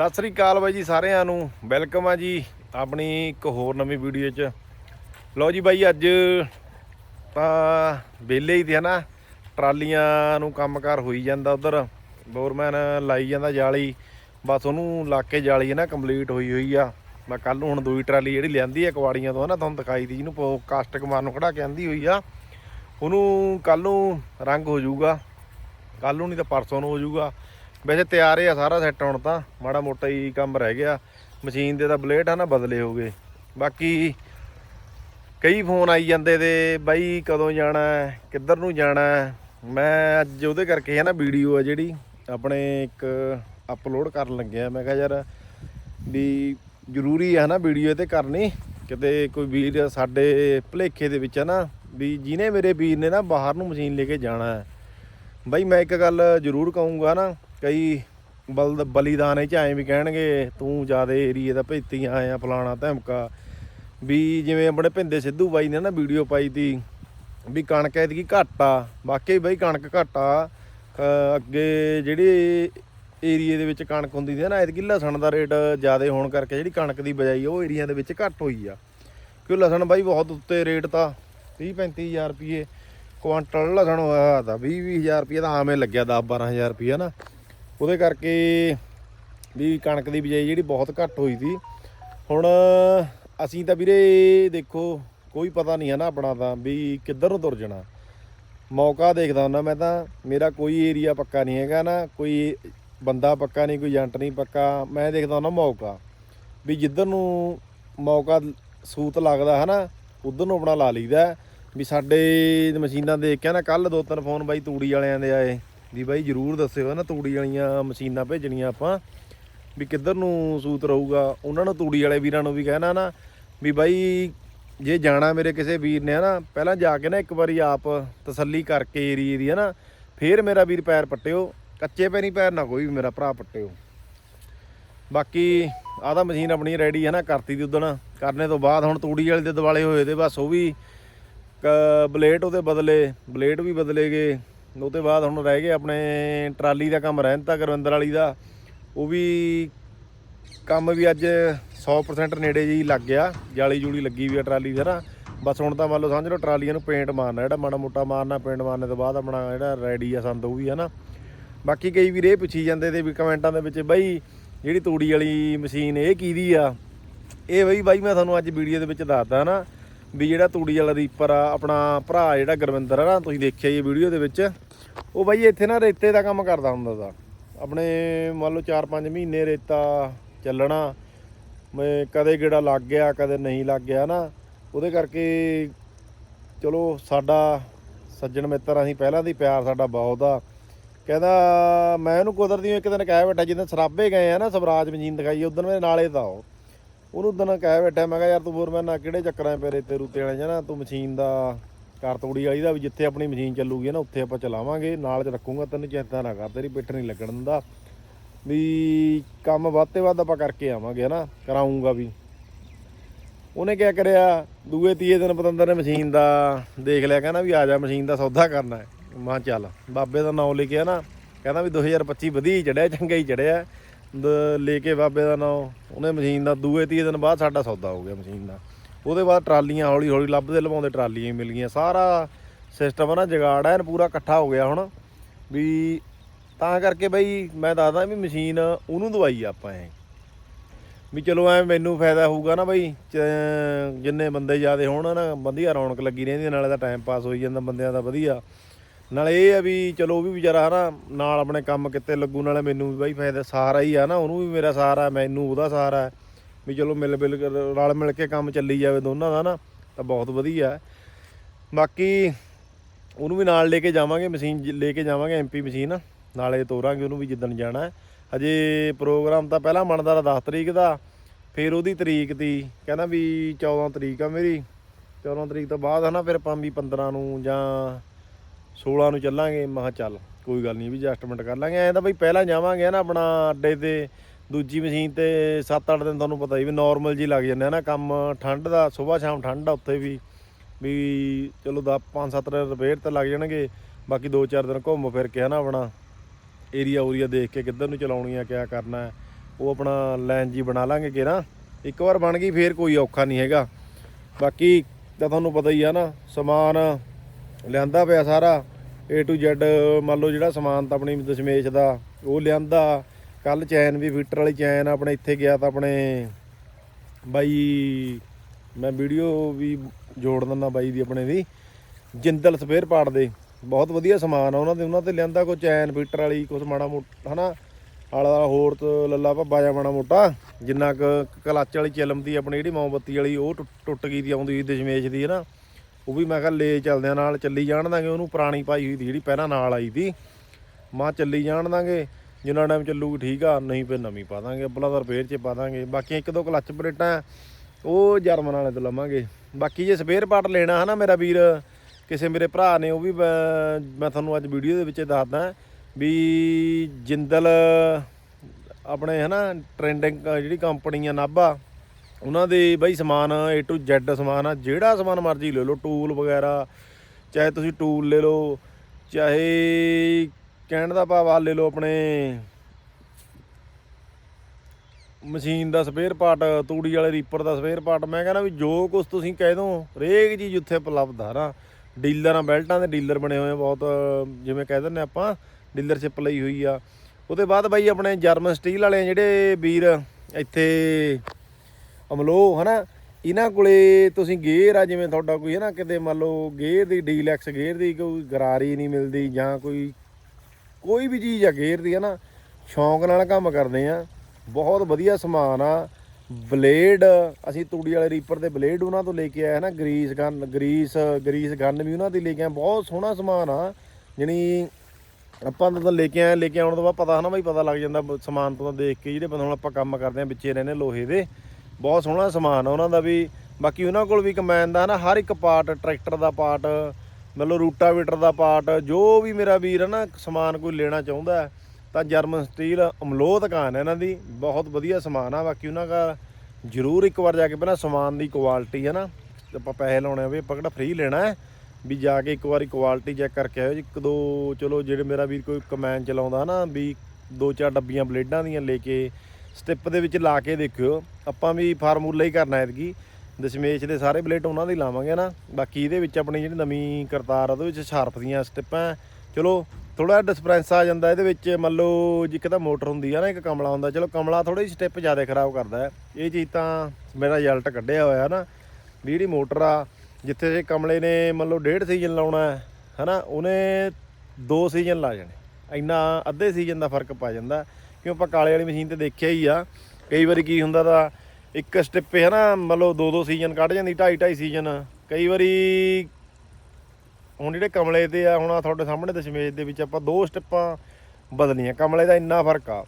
ਸਤਿ ਸ੍ਰੀ ਅਕਾਲ ਬਾਈ ਜੀ ਸਾਰਿਆਂ ਨੂੰ, ਵੈਲਕਮ ਆ ਜੀ ਆਪਣੀ ਇੱਕ ਹੋਰ ਨਵੀਂ ਵੀਡੀਓ 'ਚ। ਲਓ ਜੀ ਬਾਈ ਅੱਜ ਤਾਂ ਵਿਹਲੇ ਹੀ ਤੇ ਹਨਾ, ਟਰਾਲੀਆਂ ਨੂੰ ਕੰਮਕਾਰ ਹੋਈ ਜਾਂਦਾ ਉਧਰ, ਬੋਰਮੈਨ ਲਾਈ ਜਾਂਦਾ ਜਾਲੀ, ਬਸ ਉਹਨੂੰ ਲਾ ਕੇ ਜਾਲੀ ਹੈ ਨਾ ਕੰਪਲੀਟ ਹੋਈ ਹੋਈ ਆ। ਮੈਂ ਕੱਲ ਨੂੰ ਹੁਣ ਦੂਈ ਟਰਾਲੀ ਜਿਹੜੀ ਲਿਆਂਦੀ ਆ ਕਵਾੜੀਆਂ ਤੋਂ ਹਨਾ, ਤੁਹਾਨੂੰ ਦਿਖਾਈ ਦੀ ਜਿਹਨੂੰ ਪੋ- ਕਾਸਟਿਕ ਮਾਰਨ ਨੂੰ ਖੜਾ ਕੇ ਆਂਦੀ ਹੋਈ ਆ। ਉਹਨੂੰ ਕੱਲ ਨੂੰ ਰੰਗ ਹੋ ਜਾਊਗਾ ਕੱਲ ਨੂੰ ਨਹੀਂ ਤਾਂ ਪਰਸੋਂ ਨੂੰ ਹੋ ਜਾਊਗਾ। ਵੈਸੇ ਤਿਆਰ ਹੀ ਆ, ਸਾਰਾ ਸੈੱਟ ਹੁਣ ਤਾਂ। ਮਾੜਾ ਮੋਟਾ ਹੀ ਕੰਮ ਰਹਿ ਗਿਆ। ਮਸ਼ੀਨ ਦੇ ਤਾਂ ਬਲੇਡ ਆ ਨਾ, ਬਦਲੇ ਹੋ ਗਏ। ਬਾਕੀ ਕਈ ਫੋਨ ਆਈ ਜਾਂਦੇ ਤੇ ਬਾਈ ਕਦੋਂ ਜਾਣਾ ਕਿੱਧਰ ਨੂੰ ਜਾਣਾ ਮੈਂ ਅੱਜ ਉਹਦੇ ਕਰਕੇ ਹੈ ਨਾ ਵੀਡੀਓ ਆ ਜਿਹੜੀ, ਆਪਣੇ ਇੱਕ ਅਪਲੋਡ ਕਰਨ ਲੱਗਿਆ। ਮੈਂ ਕਿਹਾ ਯਾਰ ਵੀ ਜ਼ਰੂਰੀ ਹੈ ਨਾ ਵੀਡੀਓ ਤੇ ਕਰਨੀ। ਕਿਤੇ ਕੋਈ ਵੀਰ ਸਾਡੇ ਭਲੇਖੇ ਦੇ ਵਿੱਚ ਹੈ ਨਾ, ਵੀ ਜਿਹਨੇ ਮੇਰੇ ਵੀਰ ਨੇ ਨਾ ਬਾਹਰ ਨੂੰ ਮਸ਼ੀਨ ਲੈ ਕੇ ਜਾਣਾ ਹੈ। ਬਾਈ ਮੈਂ ਇੱਕ ਗੱਲ ਜ਼ਰੂਰ ਕਹੂੰਗਾ ਨਾ ਕਈ ਬਲ ਬਲੀਦਾਨ ਚ ਐਂ ਵੀ ਕਹਿਣਗੇ, ਤੂੰ ਜ਼ਿਆਦਾ ਏਰੀਏ ਦਾ ਭੇਤੀ ਆਇਆ ਫਲਾਣਾ ਧਮਕਾ। ਵੀ ਜਿਵੇਂ ਆਪਣੇ ਭਿੰਦੇ ਸਿੱਧੂ ਬਾਈ ਨੇ ਨਾ ਵੀਡੀਓ ਪਾਈ ਤੀ, ਵੀ ਕਣਕ ਐਤਕੀ ਘੱਟ ਆ, ਵਾਕਈ ਬਾਈ ਕਣਕ ਘੱਟ ਆ। ਅੱਗੇ ਜਿਹੜੀ ਏਰੀਏ ਦੇ ਵਿੱਚ ਕਣਕ ਹੁੰਦੀ ਸੀ ਨਾ, ਐਤਕੀ ਲਸਣ ਦਾ ਰੇਟ ਜ਼ਿਆਦਾ ਹੋਣ ਕਰਕੇ ਜਿਹੜੀ ਕਣਕ ਦੀ ਬਜਾਈ ਉਹ ਏਰੀਆ ਦੇ ਵਿੱਚ ਘੱਟ ਹੋਈ ਆ। ਕਿਉਂ ਲਸਣ ਬਾਈ ਬਹੁਤ ਉੱਤੇ ਰੇਟ ਤਾਂ 30 35000 ਰੁਪਏ ਕੁਆਂਟਲ ਲਸਣ ਹੋਇਆ ਤਾਂ 20 20000 ਰੁਪਏ ਤਾਂ ਆਵੇਂ ਲੱਗਿਆ 10 12000 ਰੁਪਏ ਨਾ। ਉਹਦੇ ਕਰਕੇ ਵੀ ਕਣਕ ਦੀ ਬਿਜਾਈ ਜਿਹੜੀ ਬਹੁਤ ਘੱਟ ਹੋਈ ਸੀ। ਹੁਣ ਅਸੀਂ ਤਾਂ ਵੀਰੇ ਦੇਖੋ, ਕੋਈ ਪਤਾ ਨਹੀਂ ਹੈ ਨਾ ਆਪਣਾ ਤਾਂ ਵੀ ਕਿੱਧਰ ਨੂੰ ਤੁਰ ਜਾਣਾ। ਮੌਕਾ ਦੇਖਦਾ ਹੁੰਦਾ ਮੈਂ ਤਾਂ, ਮੇਰਾ ਕੋਈ ਏਰੀਆ ਪੱਕਾ ਨਹੀਂ ਹੈਗਾ ਨਾ, ਕੋਈ ਬੰਦਾ ਪੱਕਾ ਨਹੀਂ, ਕੋਈ ਏਜੰਟ ਨਹੀਂ ਪੱਕਾ, ਮੈਂ ਦੇਖਦਾ ਹੁੰਦਾ ਮੌਕਾ। ਵੀ ਜਿੱਧਰ ਨੂੰ ਮੌਕਾ ਸੂਤ ਲੱਗਦਾ ਹੈ ਨਾ, ਉਧਰ ਨੂੰ ਆਪਣਾ ਲਾ ਲਈਦਾ। ਵੀ ਸਾਡੇ ਮਸ਼ੀਨਾਂ ਦੇਖ ਕੇ ਨਾ ਕੱਲ ਦੋ ਤਿੰਨ ਫੋਨ ਬਾਈ ਤੂੜੀ ਵਾਲਿਆਂ ਦੇ ਆਏ। ਵੀ ਬਾਈ ਜਰੂਰ ਦੱਸਿਓ ਨਾ ਤੂੜੀ ਵਾਲੀਆਂ ਮਸ਼ੀਨਾਂ ਭੇਜਣੀਆਂ ਆਪਾਂ, ਵੀ ਕਿੱਧਰ ਨੂੰ ਸੂਤ ਰਹੂਗਾ। ਉਹਨਾਂ ਨੂੰ ਤੂੜੀ ਵਾਲੇ ਵੀਰਾਂ ਨੂੰ ਵੀ ਕਹਿਣਾ ਨਾ, ਵੀ ਬਾਈ ਜੇ ਜਾਣਾ ਮੇਰੇ ਕਿਸੇ ਵੀਰ ਨੇ ਹਨਾ, ਪਹਿਲਾਂ ਜਾ ਕੇ ਨਾ ਇੱਕ ਵਾਰੀ ਆਪ ਤਸੱਲੀ ਕਰਕੇ ਏਰੀਏ ਦੀ ਹਨਾ, ਫੇਰ ਮੇਰਾ ਵੀਰ ਪੈਰ ਪੱਟਿਓ, ਕੱਚੇ ਪੈਰੀ ਪੈਰ ਨਾ ਕੋਈ ਵੀ ਮੇਰਾ ਭਰਾ ਪੱਟਿਓ। ਬਾਕੀ ਆਹ ਤਾਂ ਮਸ਼ੀਨ ਆਪਣੀ ਰੈਡੀ ਹੈ ਨਾ ਕਰਤੀ ਦੀ ਉਦਣ, ਕਰਨੇ ਤੋਂ ਬਾਅਦ ਹੁਣ ਤੂੜੀ ਵਾਲੇ ਦੇ ਦਿਵਾਲੇ ਹੋਏ ਤੇ ਬਸ ਉਹ ਵੀ, ਕ- ਬਲੇਡ ਉਹਦੇ ਬਦਲੇ ਬਲੇਡ ਵੀ ਬਦਲੇ ਗਏ ਉਹਦੇ ਬਾਅਦ ਹੁਣ ਰਹਿ ਗਏ ਆਪਣੇ ਟਰਾਲੀ ਦਾ ਕੰਮ ਰਹਿੰਦਾ ਗੁਰਵਿੰਦਰ ਵਾਲੀ ਦਾ। ਉਹ ਵੀ ਕੰਮ ਵੀ ਅੱਜ 100% ਨੇੜੇ ਜੀ ਲੱਗ ਗਿਆ। ਜਾਲੀ ਜੂਲੀ ਲੱਗੀ ਵੀ ਆ ਟਰਾਲੀ ਦੇ ਬਸ ਹੁਣ ਤਾਂ ਮੰਨ ਲਓ ਸਮਝ ਲਓ ਟਰਾਲੀਆਂ ਨੂੰ ਪੇਂਟ ਮਾਰਨਾ, ਜਿਹੜਾ ਮਾੜਾ ਮੋਟਾ ਮਾਰਨਾ ਪੇਂਟ ਮਾਰਨੇ ਤੋਂ ਬਾਅਦ ਆਪਣਾ ਜਿਹੜਾ ਰੈਡੀ ਆ ਸੰਦ ਉਹ ਵੀ ਆ ਨਾ ਬਾਕੀ ਕਈ ਵੀਰ ਇਹ ਪੁੱਛੀ ਜਾਂਦੇ ਤੇ ਵੀ ਕਮੈਂਟਾਂ ਦੇ ਵਿੱਚ ਬਈ ਜਿਹੜੀ ਤੂੜੀ ਵਾਲੀ ਮਸ਼ੀਨ ਇਹ ਕਿਹਦੀ ਆ? ਇਹ ਬਈ, ਬਾਈ ਮੈਂ ਤੁਹਾਨੂੰ ਅੱਜ ਵੀਡੀਓ ਦੇ ਵਿੱਚ ਦੱਸਦਾ ਨਾ। ਵੀ ਜਿਹੜਾ ਤੂੜੀ ਵਾਲਾ ਰੀਪਰ ਆ, ਆਪਣਾ ਭਰਾ ਜਿਹੜਾ ਗੁਰਵਿੰਦਰ ਆ ਨਾ, ਤੁਸੀਂ ਦੇਖਿਆ ਹੀ ਵੀਡੀਓ ਦੇ ਵਿੱਚ। ਉਹ ਬਾਈ ਇੱਥੇ ਨਾ ਰੇਤੇ ਦਾ ਕੰਮ ਕਰਦਾ ਹੁੰਦਾ ਦਾ ਆਪਣੇ ਮੰਨ ਲਓ 4-5 ਮਹੀਨੇ ਰੇਤਾ ਚੱਲਣਾ, ਮੈਂ ਕਦੇ ਗੇੜਾ ਲੱਗ ਗਿਆ, ਕਦੇ ਨਹੀਂ ਲੱਗ ਗਿਆ ਨਾ, ਉਹਦੇ ਕਰਕੇ ਚਲੋ ਸਾਡਾ ਸੱਜਣ ਮਿੱਤਰ ਅਸੀਂ ਪਹਿਲਾਂ ਦੀ ਪਿਆਰ ਸਾਡਾ ਬਹੁਤ ਆ। ਕਹਿੰਦਾ, ਮੈਂ ਉਹਨੂੰ ਕੁਦਰਤੀ ਇੱਕ ਦਿਨ ਕਹਿ ਬੈਠਾ ਜਦੋਂ ਸਰਾਬੇ ਗਏ ਆ ਨਾ, ਸਵਰਾਜ ਮਸ਼ੀਨ ਦਿਖਾਈ, ਉਦੋਂ ਮੇਰੇ ਨਾਲੇ ਤਾਂ ਉਹ। ਉਹਨੂੰ ਉਦੋਂ ਕਹਿ ਬੈਠਾ, ਮੈਂ ਕਿਹਾ, ਯਾਰ ਤੂੰ ਹੋਰ ਮੈਂ ਨਾ ਕਿਹੜੇ ਚੱਕਰਾਂ 'ਚ ਪਏ ਰੇਤੇ ਰੂਤੇ ਵਾਲੇ ਜਾਂ ਨਾ ਤੂੰ ਮਸ਼ੀਨ ਦਾ ਕਰ ਤੂੜੀ ਵਾਲੀ ਦਾ ਵੀ ਜਿੱਥੇ ਆਪਣੀ ਮਸ਼ੀਨ ਚੱਲੂਗੀ ਨਾ, ਉੱਥੇ ਆਪਾਂ ਚਲਾਵਾਂਗੇ, ਨਾਲ ਚ ਰੱਖੂਗਾ ਤੈਨੂੰ, ਚਿੰਤਾ ਨਾ ਕਰ, ਤੇਰੀ ਪਿੱਠ ਨਹੀਂ ਲੱਗਣ ਦਿੰਦਾ। ਵੀ ਕੰਮ ਵੱਧ ਤੇ ਵੱਧ ਆਪਾਂ ਕਰਕੇ ਆਵਾਂਗੇ ਹਨਾ ਕਰਾਉਂਗਾ ਵੀ। ਉਹਨੇ ਕਿਆ ਕਰਿਆ? ਦੂਏ ਤੀਏ ਦਿਨ ਪਤੰਦਰ ਨੇ ਮਸ਼ੀਨ ਦਾ ਦੇਖ ਲਿਆ, ਕਹਿੰਦਾ ਵੀ ਆ ਜਾ, ਮਸ਼ੀਨ ਦਾ ਸੌਦਾ ਕਰਨਾ ਹੈ। ਮੈਂ ਚੱਲ, ਬਾਬੇ ਦਾ ਨਾਮ ਲਿਖਿਆ ਨਾ, ਕਹਿੰਦਾ ਵੀ 2025 ਵਧੀਆ ਹੀ ਚੜਿਆ, ਚੰਗਾ ਹੀ ਚੜਿਆ। ਲੈ ਕੇ ਬਾਬੇ ਦਾ ਨਾਮ ਉਹਨੇ ਮਸ਼ੀਨ ਦਾ ਦੂਏ ਤੀਏ ਦਿਨ ਬਾਅਦ ਸਾਡਾ ਸੌਦਾ ਹੋ ਗਿਆ ਮਸ਼ੀਨ ਦਾ। ਉਹਦੇ ਬਾਅਦ ਟਰਾਲੀਆਂ ਹੌਲੀ ਹੌਲੀ ਲੱਭਦੇ ਲਵਾਉਂਦੇ ਟਰਾਲੀਆਂ ਹੀ ਮਿਲ ਗਈਆਂ। ਸਾਰਾ ਸਿਸਟਮ ਨਾ ਜਗਾੜ ਐਨ ਪੂਰਾ ਇਕੱਠਾ ਹੋ ਗਿਆ ਹੁਣ। ਵੀ ਤਾਂ ਕਰਕੇ ਬਈ ਮੈਂ ਦੱਸਦਾ ਵੀ ਮਸ਼ੀਨ ਉਹਨੂੰ ਦਵਾਈ ਆਪਾਂ ਇਹ। ਵੀ ਚਲੋ ਐ ਮੈਨੂੰ ਫਾਇਦਾ ਹੋਊਗਾ ਨਾ ਬਈ ਜਿੰਨੇ ਬੰਦੇ ਜ਼ਿਆਦੇ ਹੋਣ ਨਾ ਵਧੀਆ ਰੌਣਕ ਲੱਗੀ ਰਹਿੰਦੀ ਨਾਲੇ ਦਾ ਟਾਈਮ ਪਾਸ ਹੋਈ ਜਾਂਦਾ, ਬੰਦਿਆਂ ਦਾ ਵਧੀਆ। ਨਾਲੇ ਇਹ ਆ ਵੀ ਚਲੋ ਉਹ ਵੀ ਵਿਚਾਰਾ ਹਨਾ, ਨਾਲ ਆਪਣੇ ਕੰਮ ਕਿਤੇ, ਲੱਗੂ ਨਾਲੇ ਮੈਨੂੰ ਵੀ ਬਾਈ ਫਾਇਦਾ ਸਹਾਰਾ ਹੀ ਆ ਨਾ, ਉਹਨੂੰ ਵੀ ਮੇਰਾ ਸਹਾਰਾ ਮੈਨੂੰ ਉਹਦਾ ਸਹਾਰਾ ਵੀ ਚਲੋ ਮਿਲ ਮਿਲ ਰਲ ਮਿਲ ਕੇ ਕੰਮ ਚੱਲੀ ਜਾਵੇ ਦੋਨਾਂ ਦਾ ਨਾ, ਤਾਂ ਬਹੁਤ ਵਧੀਆ। ਬਾਕੀ ਉਹਨੂੰ ਵੀ ਨਾਲ ਲੈ ਕੇ ਜਾਵਾਂਗੇ, ਮਸ਼ੀਨ ਲੈ ਕੇ ਜਾਵਾਂਗੇ ਐਮਪੀ ਮਸ਼ੀਨ, ਨਾਲੇ ਤੋਰਾਂਗੇ ਉਹਨੂੰ ਵੀ ਜਿੱਦਣ ਜਾਣਾ। ਹਜੇ ਪ੍ਰੋਗਰਾਮ ਤਾਂ ਪਹਿਲਾਂ ਬਣਦਾ 10 ਤਰੀਕ ਦਾ, ਫਿਰ ਉਹਦੀ ਤਰੀਕ ਦੀ, ਕਹਿੰਦਾ ਵੀ 14 ਤਰੀਕ ਆ ਮੇਰੀ 14 ਤਰੀਕ ਤੋਂ ਬਾਅਦ ਹਨਾ, ਫਿਰ ਆਪਾਂ ਵੀ 15 ਨੂੰ ਜਾਂ 16 ਨੂੰ ਚੱਲਾਂਗੇ, ਮੈਂ ਕਿਹਾ ਚੱਲ, ਕੋਈ ਗੱਲ ਨਹੀਂ, ਵੀ ਐਡਜਸਟਮੈਂਟ ਕਰ ਲਾਂਗੇ। ਐਂ ਤਾਂ ਬਈ ਪਹਿਲਾਂ ਜਾਵਾਂਗੇ ਨਾ ਆਪਣਾ ਅੱਡੇ ਤੇ, ਦੂਜੀ ਮਸ਼ੀਨ ਤੇ 7-8 ਦਿਨ ਤੁਹਾਨੂੰ ਪਤਾ ਹੀ ਵੀ ਨਾਰਮਲ ਜੀ ਲੱਗ ਜਾਂਦੇ ਆ ਨਾ ਕੰਮ ਠੰਡ ਦਾ, ਸਵੇਰ ਸ਼ਾਮ ਠੰਡ ਆ ਉੱਥੇ ਵੀ ਵੀ ਚਲੋ 10 5-7 ਰਿਪੇਅਰ ਤੇ ਲੱਗ ਜਾਣਗੇ, ਬਾਕੀ 2-4 ਦਿਨ ਘੁੰਮ ਫਿਰ ਕੇ ਹਨਾ ਆਪਣਾ ਏਰੀਆ ਊਰੀਆ ਦੇਖ ਕੇ ਕਿੱਧਰ ਨੂੰ ਚਲਾਉਣੀ ਆ, ਕਿਆ ਕਰਨਾ ਹੈ, ਉਹ ਆਪਣਾ ਲਾਈਨ ਜੀ ਬਣਾ ਲਾਂਗੇ ਕਿਰਾ ਇੱਕ ਵਾਰ ਬਣ ਗਈ, ਫੇਰ ਕੋਈ ਔਖਾ ਨਹੀਂ ਹੈਗਾ। ਬਾਕੀ ਤਾਂ ਤੁਹਾਨੂੰ ਪਤਾ ਹੀ ਆ ਨਾ, ਸਮਾਨ ਲਿਆਂਦਾ ਪਿਆ ਸਾਰਾ। A to Z, ਮੰਨ ਲਓ ਜਿਹੜਾ ਸਮਾਨ ਤਾਂ ਆਪਣੀ ਦਸ਼ਮੇਸ਼ ਦਾ, ਉਹ ਲਿਆਂਦਾ। ਕੱਲ ਚੈਨ ਵੀ, ਫਿੱਟਰ ਵਾਲੀ ਚੈਨ ਆਪਣੇ ਇੱਥੇ ਗਿਆ ਤਾਂ ਆਪਣੇ ਬਾਈ, ਮੈਂ ਵੀਡੀਓ ਵੀ ਜੋੜ ਦਿੰਦਾ ਬਾਈ ਦੀ ਆਪਣੇ ਦੀ। ਜਿੰਦਲ ਸਪੇਅਰ ਪਾਰਟ ਦੇ। ਬਹੁਤ ਵਧੀਆ ਸਮਾਨ ਆ ਉਹਨਾਂ ਦੇ, ਉਹਨਾਂ ਤੇ ਲਿਆਂਦਾ ਕੋਈ ਚੈਨ, ਫਿੱਟਰ ਵਾਲੀ, ਕੁਛ ਮਾੜਾ ਮੋਟਾ, ਹਨਾ? ਆਲਾ ਦਾ ਹੋਰ ਤੋਂ ਲੱਲਾ ਭੱਬਾ ਜਾ ਮਾੜਾ ਮੋਟਾ। ਜਿੰਨਾ ਕੁ ਕਲੱਚ ਵਾਲੀ ਚਿਲਮ ਦੀ ਆਪਣੀ ਜਿਹੜੀ ਮੋਮਬੱਤੀ ਵਾਲੀ, ਉਹ ਟੁੱਟ- ਟੁੱਟ ਗਈ ਦੀ, ਆਉਂਦੀ ਸੀ ਦਸ਼ਮੇਸ਼ ਦੀ, ਹਨਾ? ਉਹ ਵੀ ਮੈਂ ਕਿਹਾ ਲੈ ਚੱਲਦਿਆਂ ਨਾਲ ਚੱਲੀ ਜਾਣ ਦਾਂਗੇ। ਉਹਨੂੰ ਪੁਰਾਣੀ ਪਾਈ ਹੋਈ ਦੀ ਜਿਹੜੀ ਪਹਿਲਾਂ ਨਾਲ ਆਈ ਦੀ ਮਾਂ ਚੱਲੀ ਜਾਣ ਦਾਂਗੇ। ਜਿੰਨਾ ਟਾਈਮ ਚੱਲੂਗੀ ਠੀਕ ਆ, ਨਹੀਂ ਫਿਰ ਨਵੀਂ ਪਾ ਦਾਂਗੇ ਅੱਬਲਾ ਦਾ ਰਿਪੇਅਰ 'ਚ ਪਾ ਦਾਂਗੇ। ਬਾਕੀ ਇੱਕ ਦੋ ਕਲੱਚ ਪਲੇਟਾਂ ਉਹ ਜਰਮਨ ਵਾਲੇ ਤੋਂ ਲਵਾਂਗੇ। ਬਾਕੀ ਜੇ ਸਪੇਅਰ ਪਾਰਟ ਲੈਣਾ ਹਨਾ ਮੇਰਾ ਵੀਰ, ਕਿਸੇ ਮੇਰੇ ਭਰਾ ਨੇ, ਉਹ ਵੀ ਮੈਂ ਮੈਂ ਤੁਹਾਨੂੰ ਅੱਜ ਵੀਡੀਓ ਦੇ ਵਿੱਚ ਦੱਸਦਾ ਵੀ ਜਿੰਦਲ ਆਪਣੇ ਹਨਾ ਟ੍ਰੈਂਡਿੰਗ ਜਿਹੜੀ ਕੰਪਨੀ ਆ ਨਾਭਾ ਉਹਨਾਂ ਦੇ ਬਾਈ ਸਮਾਨ, A to Z ਸਮਾਨ ਆ, ਜਿਹੜਾ ਸਮਾਨ ਮਰਜ਼ੀ ਲੈ ਲਓ, ਟੂਲ ਵਗੈਰਾ, ਚਾਹੇ ਤੁਸੀਂ ਟੂਲ ਲੈ ਲਓ, ਚਾਹੇ ਕਹਿਣ ਦਾ ਭਾਵ ਆ, ਲੈ ਲਓ ਆਪਣੇ ਮਸ਼ੀਨ ਦਾ ਸਪੇਅਰ ਪਾਰਟ, ਤੂੜੀ ਵਾਲੇ ਰੀਪਰ ਦਾ ਸਪੇਅਰ ਪਾਰਟ। ਮੈਂ ਕਹਿੰਦਾ ਵੀ ਜੋ ਕੁਝ ਤੁਸੀਂ ਕਹਿ ਦੋ, ਹਰੇਕ ਚੀਜ਼ ਉੱਥੇ ਉਪਲਬਧ ਆ ਨਾ। ਡੀਲਰਾਂ, ਬੈਲਟਾਂ ਦੇ ਡੀਲਰ ਬਣੇ ਹੋਏ ਆ ਬਹੁਤ, ਜਿਵੇਂ ਕਹਿ ਦਿੰਦੇ ਆਪਾਂ, ਡੀਲਰਸ਼ਿਪ ਲਈ ਹੋਈ ਆ। ਉਹਦੇ ਬਾਅਦ ਬਾਈ ਆਪਣੇ ਜਰਮਨ ਸਟੀਲ ਵਾਲੇ ਜਿਹੜੇ ਵੀਰ, ਇੱਥੇ ਅਮਲੋ, ਹਨਾ? ਇਹਨਾਂ ਕੋਲੇ ਤੁਸੀਂ ਗੇਅਰ ਆ, ਜਿਵੇਂ ਤੁਹਾਡਾ ਕੋਈ ਹੈ ਨਾ ਕਿਤੇ ਮੰਨ ਲਓ ਗੇਅਰ ਦੀ, ਡੀਲੈਕਸ ਗੇਅਰ ਦੀ ਕੋਈ ਗਰਾਰੀ ਨਹੀਂ ਮਿਲਦੀ ਜਾਂ ਕੋਈ ਕੋਈ ਵੀ ਚੀਜ਼ ਆ ਗੇਅਰ ਦੀ ਹੈ ਨਾ ਸ਼ੌਂਕ ਨਾਲ ਕੰਮ ਕਰਦੇ ਆ। ਬਹੁਤ ਵਧੀਆ ਸਮਾਨ ਆ। ਬਲੇਡ, ਅਸੀਂ ਤੂੜੀ ਵਾਲੇ ਰੀਪਰ ਦੇ ਬਲੇਡ ਉਹਨਾਂ ਤੋਂ ਲੈ ਕੇ ਆਏ ਨਾ grease gun, grease grease gun ਵੀ ਉਹਨਾਂ ਦੀ ਲੈ ਕੇ ਆਏ। ਬਹੁਤ ਸੋਹਣਾ ਸਮਾਨ ਆ। ਜਣੀ ਆਪਾਂ ਤਾਂ ਲੈ ਕੇ ਆਏ, ਲੈ ਕੇ ਆਉਣ ਤੋਂ ਬਾਅਦ ਪਤਾ, ਹਨਾ ਬਈ, ਪਤਾ ਲੱਗ ਜਾਂਦਾ ਸਮਾਨ ਤੋਂ ਦੇਖ ਕੇ ਜਿਹੜੇ ਬੰਦੇ ਹੁਣ ਆਪਾਂ ਕੰਮ ਕਰਦੇ ਆ, ਵਿੱਚੇ ਰਹਿੰਦੇ ਲੋਹੇ ਦੇ। ਬਹੁਤ ਸੋਹਣਾ ਸਮਾਨ ਆ ਉਹਨਾਂ ਦਾ ਵੀ। ਬਾਕੀ ਉਹਨਾਂ ਕੋਲ ਵੀ ਕਮੈਨ ਦਾ ਨਾ ਹਰ ਇੱਕ ਪਾਰਟ, ਟਰੈਕਟਰ ਦਾ ਪਾਰਟ, ਮਤਲਬ ਰੂਟਾਵੀਟਰ ਦਾ ਪਾਰਟ, ਜੋ ਵੀ ਮੇਰਾ ਵੀਰ ਹੈ ਨਾ ਸਮਾਨ ਕੋਈ ਲੈਣਾ ਚਾਹੁੰਦਾ ਤਾਂ ਜਰਮਨ ਸਟੀਲ ਅਮਲੋ ਦੁਕਾਨ ਹੈ ਇਹਨਾਂ ਦੀ। ਬਹੁਤ ਵਧੀਆ ਸਮਾਨ ਆ, ਬਾਕੀ ਉਹਨਾਂ ਦਾ ਜ਼ਰੂਰ ਇੱਕ ਵਾਰ ਜਾ ਕੇ ਪਹਿਲਾਂ ਸਮਾਨ ਦੀ ਕੁਆਲਿਟੀ ਹੈ ਨਾ ਆਪਾਂ ਪੈਸੇ ਲਾਉਣੇ ਆ ਵੀ ਆਪਾਂ ਕਿਹੜਾ ਫ੍ਰੀ ਲੈਣਾ ਹੈ, ਵੀ ਜਾ ਕੇ ਇੱਕ ਵਾਰੀ ਕੁਆਲਿਟੀ ਚੈੱਕ ਕਰਕੇ ਆਇਓ। ਜੀ ਇੱਕ ਦੋ, ਚਲੋ ਜਿਹੜੇ ਮੇਰਾ ਵੀਰ ਕੋਈ ਕਮੈਨ ਚਲਾਉਂਦਾ ਨਾ, ਵੀ ਦੋ ਚਾਰ ਡੱਬੀਆਂ ਬਲੇਡਾਂ ਦੀਆਂ ਲੈ ਕੇ ਸਟਿਪ ਦੇ ਵਿੱਚ ਲਾ ਕੇ ਦੇਖਿਓ। ਆਪਾਂ ਵੀ ਫਾਰਮੂਲਾ ਹੀ ਕਰਨਾ ਐਤਕੀ। ਦਸ਼ਮੇਸ਼ ਦੇ ਸਾਰੇ ਬਲੇਟ ਉਹਨਾਂ ਦੇ ਹੀ ਲਾਵਾਂਗੇ ਨਾ। ਬਾਕੀ ਇਹਦੇ ਵਿੱਚ ਆਪਣੀ ਜਿਹੜੀ ਨਵੀਂ ਕਰਤਾਰ ਆ, ਉਹਦੇ ਵਿੱਚ ਸ਼ਾਰਪ ਦੀਆਂ ਸਟਿੱਪਾਂ। ਚਲੋ ਥੋੜਾ ਡਿਸਪਰੈਂਸ ਆ ਜਾਂਦਾ ਇਹਦੇ ਵਿੱਚ। ਮੰਨ ਲਓ ਇੱਕ ਤਾਂ ਮੋਟਰ ਹੁੰਦੀ ਆ ਨਾ, ਇੱਕ ਕਮਲਾ ਹੁੰਦਾ। ਚਲੋ, ਕਮਲਾ ਥੋੜੀ ਜਿਹੀ ਸਟਿੱਪ ਜ਼ਿਆਦਾ ਖਰਾਬ ਕਰਦਾ ਇਹ ਚੀਜ਼ ਤਾਂ ਮੇਰਾ ਰਿਜ਼ਲਟ ਕੱਢਿਆ ਹੋਇਆ ਨਾ। ਵੀ ਜਿਹੜੀ ਮੋਟਰ ਆ, ਜਿੱਥੇ ਜੇ ਕਮਲੇ ਨੇ ਮੰਨ ਲਓ, ਡੇਢ ਸੀਜ਼ਨ ਲਾਉਣਾ ਹੈ, ਹਨਾ, ਉਹਨੇ ਦੋ ਸੀਜ਼ਨ ਲਾ ਜਾਣੇ। ਇੰਨਾ ਅੱਧੇ ਸੀਜ਼ਨ ਦਾ ਫ਼ਰਕ ਪਾ ਜਾਂਦਾ। ਕਿਉਂ ਆਪਾਂ ਕਾਲੇ ਵਾਲੀ ਮਸ਼ੀਨ ਤੇ ਦੇਖਿਆ ਹੀ ਆ। ਕਈ ਵਾਰੀ ਕੀ ਹੁੰਦਾ ਤਾਂ ਇੱਕ ਸਟਿੱਪ ਹੈ ਨਾ, ਮਤਲਬ ਦੋ ਦੋ ਸੀਜ਼ਨ ਕੱਢ ਜਾਂਦੀ ਢਾਈ ਢਾਈ ਸੀਜ਼ਨ। ਕਈ ਵਾਰੀ ਹੁਣ ਜਿਹੜੇ ਕਮਲੇ ਤੇ ਆ, ਹੁਣ ਆਹ ਤੁਹਾਡੇ ਸਾਹਮਣੇ ਦਸ਼ਮੇਸ਼ ਦੇ ਵਿੱਚ ਆਪਾਂ ਦੋ ਸਟਿੱਪਾਂ ਬਦਲੀਆਂ। ਕਮਲੇ ਦਾ ਇੰਨਾ ਫ਼ਰਕ ਆ,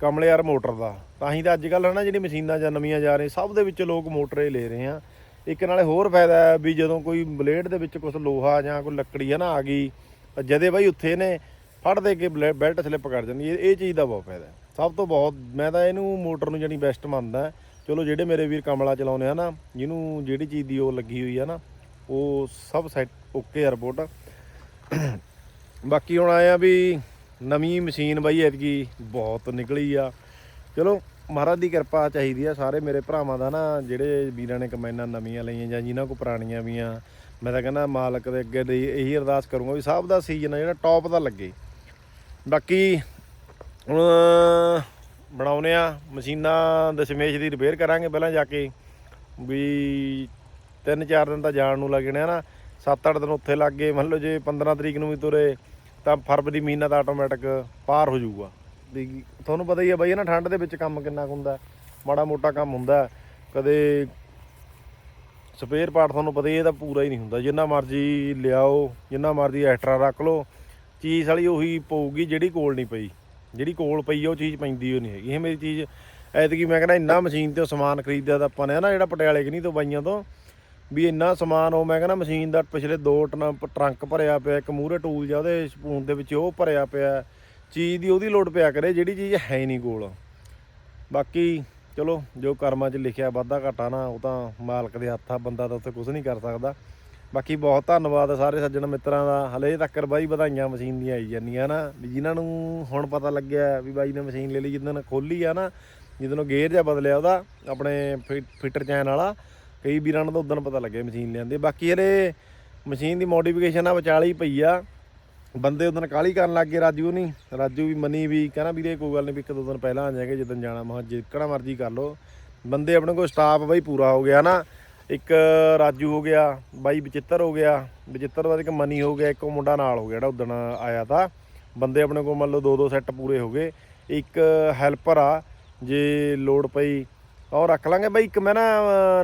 ਕਮਲੇ ਯਾਰ ਮੋਟਰ ਦਾ। ਤਾਂ ਹੀ ਤਾਂ ਅੱਜ ਕੱਲ੍ਹ ਹਨਾ ਜਿਹੜੀ ਮਸ਼ੀਨਾਂ ਜਾਂ ਨਵੀਆਂ ਜਾ ਰਹੀਆਂ, ਸਭ ਦੇ ਵਿੱਚ ਲੋਕ ਮੋਟਰ ਲੈ ਰਹੇ ਆ। ਇੱਕ ਨਾਲੇ ਹੋਰ ਫਾਇਦਾ ਹੈ ਵੀ ਜਦੋਂ ਕੋਈ ਬਲੇਡ ਦੇ ਵਿੱਚ ਕੁਝ ਲੋਹਾ ਜਾਂ ਕੋਈ ਲੱਕੜੀ ਹੈ ਨਾ ਆ ਗਈ, ਤਾਂ ਜਦੇ ਬਾਈ ਉੱਥੇ ਨੇ ਫੜ ਦੇ ਕੇ ਬਲੇ- ਬੈਲਟ ਸਲਿੱਪ ਕਰ ਜਾਂਦੀ ਇਹ ਇਹ ਚੀਜ਼ ਦਾ ਬਹੁਤ ਫਾਇਦਾ ਸਭ ਤੋਂ ਬਹੁਤ, ਮੈਂ ਤਾਂ ਇਹਨੂੰ ਮੋਟਰ ਨੂੰ ਜਾਨੀ ਬੈਸਟ ਮੰਨਦਾ ਚਲੋ, ਜਿਹੜੇ ਮੇਰੇ ਵੀਰ ਕਮਲਾ ਚਲਾਉਂਦੇ ਆ ਨਾ, ਜਿਹਨੂੰ ਜਿਹੜੀ ਚੀਜ਼ ਦੀ ਉਹ ਲੱਗੀ ਹੋਈ ਆ ਨਾ, ਉਹ ਸਭ ਸੈਟ ਓਕੇ ਆ ਰਿਪੋਰਟ ਬਾਕੀ ਹੁਣ ਆਇਆ ਵੀ ਨਵੀਂ ਮਸ਼ੀਨ ਬਾਈ, ਐਤਕੀ ਬਹੁਤ ਨਿਕਲੀ ਆ। ਚਲੋ, ਮਹਾਰਾਜ ਦੀ ਕਿਰਪਾ ਚਾਹੀਦੀ ਆ, ਸਾਰੇ ਮੇਰੇ ਭਰਾਵਾਂ ਦਾ ਨਾ, ਜਿਹੜੇ ਵੀਰਾਂ ਨੇ ਕਮੈਨਾਂ ਨਵੀਆਂ ਲਈਆਂ ਜਾਂ ਜਿਨ੍ਹਾਂ ਕੋ ਪੁਰਾਣੀਆਂ ਵੀ ਆ। ਮੈਂ ਤਾਂ ਕਹਿੰਦਾ ਮਾਲਕ ਦੇ ਅੱਗੇ ਦੀ ਇਹੀ ਅਰਦਾਸ ਕਰੂੰਗਾ ਵੀ ਸਭ ਦਾ ਸੀਜ਼ਨ ਆ, ਜਿਹੜਾ ਟੌਪ ਦਾ ਲੱਗੇ। ਬਾਕੀ, ਹੁਣ ਬਣਾਉਨੇ ਆ ਮਸ਼ੀਨਾਂ ਦਸ਼ਮੇਸ਼ ਦੀ ਰਿਪੇਅਰ ਕਰਾਂਗੇ ਪਹਿਲਾਂ ਜਾ ਕੇ। ਵੀ ਤਿੰਨ ਚਾਰ ਦਿਨ ਤਾਂ ਜਾਣ ਨੂੰ ਲੱਗਣੇ ਆ ਨਾ। 7-8 ਦਿਨ ਉੱਥੇ ਲੱਗ ਗਏ। ਮੰਨ ਲਓ ਜੇ 15 ਤਰੀਕ ਨੂੰ ਵੀ ਤੁਰੇ, ਤਾਂ ਫਰਵਰੀ ਮਹੀਨਾ ਤਾਂ ਆਟੋਮੈਟਿਕ ਪਾਰ ਹੋ ਜਾਊਗਾ। ਵੀ ਤੁਹਾਨੂੰ ਪਤਾ ਹੀ ਆ ਬਈ ਨਾ, ਠੰਡ ਦੇ ਵਿੱਚ ਕੰਮ ਕਿੰਨਾ ਕੁ ਹੁੰਦਾ। ਮਾੜਾ ਮੋਟਾ ਕੰਮ ਹੁੰਦਾ। ਕਦੇ ਸਪੇਅਰ ਪਾਰਟ ਤੁਹਾਨੂੰ ਪਤਾ ਹੀ ਇਹ ਤਾਂ ਪੂਰਾ ਹੀ ਨਹੀਂ ਹੁੰਦਾ। ਜਿੰਨਾ ਮਰਜ਼ੀ ਲਿਆਓ, ਜਿੰਨਾ ਮਰਜ਼ੀ ਐਕਸਟਰਾ ਰੱਖ ਲਓ। ਚੀਜ਼ ਵਾਲੀ ਉਹੀ ਪਊਗੀ ਜਿਹੜੀ ਕੋਲ ਨਹੀਂ ਪਈ। ਜਿਹੜੀ ਕੋਲ ਪਈ ਆ, ਉਹ ਚੀਜ਼ ਪੈਂਦੀ ਉਹ ਨਹੀਂ ਹੈਗੀ। ਇਹ ਮੇਰੀ ਚੀਜ਼, ਐਤਕੀ ਮੈਂ ਕਹਿੰਦਾ ਇੰਨਾ ਮਸ਼ੀਨ ਤੇ ਉਹ ਸਮਾਨ ਖਰੀਦਿਆ ਤਾਂ ਆਪਾਂ ਨੇ ਨਾ ਜਿਹੜਾ ਪਟਿਆਲੇ ਕਿ ਨਹੀਂ ਤੋਂ ਬਾਈਆਂ ਤੋਂ, ਵੀ ਇੰਨਾ ਸਮਾਨ ਉਹ ਮੈਂ ਕਹਿੰਦਾ ਮਸ਼ੀਨ ਦਾ ਪਿਛਲੇ ਦੋ ਟਨ ਟਰੰਕ ਭਰਿਆ ਪਿਆ, ਇੱਕ ਮੂਹਰੇ ਟੂਲ ਜਿਹਾ ਉਹਦੇ ਸਪੂਨ ਦੇ ਵਿੱਚ ਉਹ ਭਰਿਆ ਪਿਆ। ਚੀਜ਼ ਦੀ ਉਹਦੀ ਲੋਡ ਪਿਆ ਕਰੇ, ਜਿਹੜੀ ਚੀਜ਼ ਹੈ ਨਹੀਂ ਕੋਲ। ਬਾਕੀ ਚਲੋ, ਜੋ ਕਰਮਾਂ 'ਚ ਲਿਖਿਆ ਵਾਧਾ ਘਾਟਾ ਨਾ, ਉਹ ਤਾਂ ਮਾਲਕ ਦੇ ਹੱਥ ਆ ਬੰਦਾ ਤਾਂ ਉੱਥੇ ਕੁਝ ਨਹੀਂ ਕਰ ਸਕਦਾ। ਬਾਕੀ ਬਹੁਤ ਧੰਨਵਾਦ ਸਾਰੇ ਸੱਜਣ ਮਿੱਤਰਾਂ ਦਾ। ਹਲੇ ਤੱਕ ਬਾਈ ਵਧਾਈਆਂ ਮਸ਼ੀਨ ਦੀਆਂ ਆਈ ਜਾਂਦੀਆਂ ਨਾ। ਵੀ ਜਿਨ੍ਹਾਂ ਨੂੰ ਹੁਣ ਪਤਾ ਲੱਗਿਆ ਵੀ ਬਾਈ ਨੇ ਮਸ਼ੀਨ ਲੈ ਲਈ ਜਿੱਦਣ ਖੋਲੀ ਆ ਨਾ ਜਿੱਦਣ ਗੇਅਰ ਜਿਹਾ ਬਦਲਿਆ ਉਹਦਾ, ਆਪਣੇ ਫਿਟਰ ਚੈਨ ਵਾਲਾ, ਕਈ ਵੀਰਾਂ ਨੂੰ ਤਾਂ ਉਦੋਂ ਪਤਾ ਲੱਗਿਆ ਮਸ਼ੀਨ ਲਿਆਂਦੇ ਬਾਕੀ ਹਲੇ ਮਸ਼ੀਨ ਦੀ ਮੋਡੀਫਿਕੇਸ਼ਨ ਆ ਵਿਚਾਲੀ ਪਈ ਆ। ਬੰਦੇ ਉਦੋਂ ਕਾਲੀ ਕਰਨ ਲੱਗ ਗਏ ਰਾਜੂ ਨਹੀਂ ਰਾਜੂ ਵੀ ਮਨੀ ਵੀ ਕਹਿੰਦਾ ਵੀਰੇ ਕੋਈ ਗੱਲ ਨਹੀਂ ਵੀ ਇੱਕ ਦੋ ਦਿਨ ਪਹਿਲਾਂ ਆ ਜਾਏਗਾ ਜਦੋਂ ਜਾਣਾ। ਮੈਂ ਕਿਹਾ ਜਿੱਕਣਾ ਮਰਜ਼ੀ ਕਰ ਲਓ। ਬੰਦੇ ਆਪਣੇ ਕੋਲ ਸਟਾਫ ਬਾਈ ਪੂਰਾ ਹੋ ਗਿਆ ਨਾ। ਇੱਕ ਰਾਜੂ ਹੋ ਗਿਆ, ਬਾਈ ਬਚਿੱਤਰ ਹੋ ਗਿਆ ਬਚਿੱਤਰ ਤੋਂ ਬਾਅਦ ਇੱਕ ਮਨੀ ਹੋ ਗਿਆ, ਇੱਕ ਉਹ ਮੁੰਡਾ ਨਾਲ ਹੋ ਗਿਆ ਜਿਹੜਾ ਉਦੋਂ ਆਇਆ ਤਾਂ। ਬੰਦੇ ਆਪਣੇ ਕੋਲ ਮੰਨ ਲਓ ਦੋ ਦੋ ਸੈੱਟ ਪੂਰੇ ਹੋ ਗਏ। ਇੱਕ ਹੈਲਪਰ ਆ, ਜੇ ਲੋੜ ਪਈ ਔਰ ਰੱਖ ਲਾਂਗੇ ਬਾਈ। ਇੱਕ ਮੈਂ ਨਾ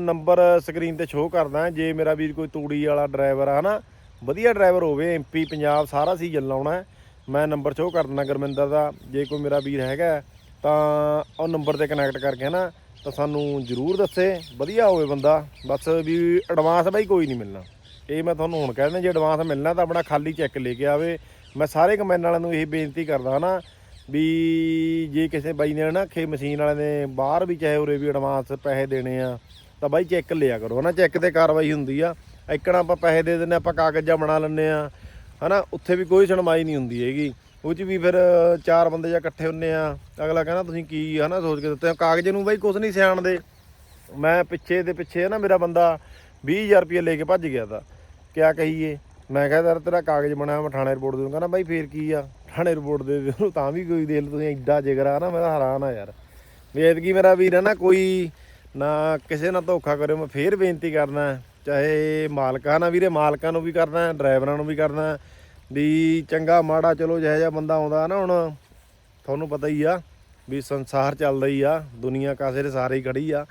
ਨੰਬਰ ਸਕਰੀਨ ਤੇ ਸ਼ੋਅ ਕਰਦਾ, ਜੇ ਮੇਰਾ ਵੀਰ ਕੋਈ ਤੂੜੀ ਵਾਲਾ ਡਰਾਈਵਰ ਆ ਨਾ ਵਧੀਆ ਡਰਾਈਵਰ ਹੋਵੇ ਐਮਪੀ ਪੰਜਾਬ ਸਾਰਾ ਸੀਜ਼ਨ ਲਾਉਣਾ। ਮੈਂ ਨੰਬਰ ਸ਼ੋਅ ਕਰ ਦਿੰਦਾ ਗੁਰਮਿੰਦਰ ਦਾ। ਜੇ ਕੋਈ ਮੇਰਾ ਵੀਰ ਹੈਗਾ, ਤਾਂ ਉਹ ਨੰਬਰ ਤੇ ਕਨੈਕਟ ਕਰਕੇ ਨਾ ਤਾਂ ਸਾਨੂੰ ਜ਼ਰੂਰ ਦੱਸੇ, ਵਧੀਆ ਹੋਵੇ ਬੰਦਾ। ਬਸ ਵੀ ਐਡਵਾਂਸ ਬਾਈ ਕੋਈ ਨਹੀਂ ਮਿਲਣਾ। ਇਹ ਮੈਂ ਤੁਹਾਨੂੰ ਹੁਣ ਕਹਿ ਦਿੰਦਾ, ਜੇ ਐਡਵਾਂਸ ਮਿਲਣਾ ਤਾਂ ਆਪਣਾ ਖਾਲੀ ਚੈੱਕ ਲੈ ਕੇ ਆਵੇ। ਮੈਂ ਸਾਰੇ ਕਮੈਨ ਵਾਲਿਆਂ ਨੂੰ ਇਹ ਬੇਨਤੀ ਕਰਦਾ ਨਾ, ਵੀ ਜੇ ਕਿਸੇ ਬਾਈ ਨੇ ਨਾ ਖੇ ਮਸ਼ੀਨ ਵਾਲੇ ਨੇ ਬਾਹਰ ਵੀ ਚਾਹੇ ਉਰੇ ਵੀ ਐਡਵਾਂਸ ਪੈਸੇ ਦੇਣੇ ਆ, ਤਾਂ ਬਾਈ ਚੈੱਕ ਲਿਆ ਕਰੋ। ਹਨਾ ਚੈੱਕ ਤੇ ਕਾਰਵਾਈ ਹੁੰਦੀ ਆ। ਇੱਕਣਾ ਆਪਾਂ ਪੈਸੇ ਦੇ ਦਿੰਨੇ ਆਪਾਂ ਕਾਗਜ਼ਾਂ ਬਣਾ ਲੈਂਦੇ ਆ। ਹਨਾ, ਉੱਥੇ ਵੀ ਕੋਈ ਸੁਣਵਾਈ ਨਹੀਂ ਹੁੰਦੀ ਹੈਗੀ। ਉਹ 'ਚ ਵੀ ਫਿਰ ਚਾਰ ਬੰਦੇ ਜਾਂ ਇਕੱਠੇ ਹੁੰਨੇ ਆ। ਅਗਲਾ ਕਹਿੰਦਾ, ਤੁਸੀਂ ਕੀ ਹਨਾ ਸੋਚ ਕੇ ਦਿੱਤੇ ਕਾਗਜ਼ ਨੂੰ ਬਾਈ ਕੁਝ ਨਹੀਂ ਸਿਆਣਦੇ ਮੈਂ ਪਿੱਛੇ ਦੇ ਪਿੱਛੇ ਨਾ ਮੇਰਾ ਬੰਦਾ 20000 ਰੁਪਏ ਲੈ ਕੇ ਭੱਜ ਗਿਆ ਤਾਂ। ਕਿਆ ਕਹੀਏ? ਮੈਂ ਕਿਹਾ, ਯਾਰ ਤੇਰਾ ਕਾਗਜ਼ ਬਣਾਇਆ ਮੈਂ ਥਾਣੇ ਰਿਪੋਰਟ ਦੇ ਦੂੰਗਾ। ਨਾ ਬਾਈ ਫੇਰ ਕੀ ਆ? ਥਾਣੇ ਰਿਪੋਰਟ ਦੇ ਦਿਓ, ਤਾਂ ਵੀ ਕੋਈ ਦੇਖ ਤੁਸੀਂ ਐਡਾ ਜਿਗਰਾ ਨਾ, ਮੈਂ ਤਾਂ ਹੈਰਾਨ ਆ ਯਾਰ। ਵੀ ਮੇਰਾ ਵੀਰ ਹੈ ਨਾ, ਕੋਈ ਨਾ ਕਿਸੇ ਨਾਲ ਧੋਖਾ ਕਰਿਓ, ਮੈਂ ਫੇਰ ਬੇਨਤੀ ਕਰਨਾ, ਚਾਹੇ ਮਾਲਕਾਂ ਨਾਲ ਵੀਰੇ, ਮਾਲਕਾਂ ਨੂੰ ਵੀ ਕਰਨਾ, ਡਰਾਈਵਰਾਂ ਨੂੰ ਵੀ ਕਰਨਾ ਵੀ ਚੰਗਾ, ਮਾੜਾ, ਚਲੋ ਜਿਹੋ ਜਿਹਾ ਬੰਦਾ ਆਉਂਦਾ ਨਾ ਹੁਣ, ਤੁਹਾਨੂੰ ਪਤਾ ਹੀ ਆ ਵੀ ਸੰਸਾਰ ਚੱਲਦਾ ਹੀ ਆ, ਦੁਨੀਆ ਕਾਸੇ ਦੇ ਸਾਰੇ ਹੀ ਖੜੀ ਆ।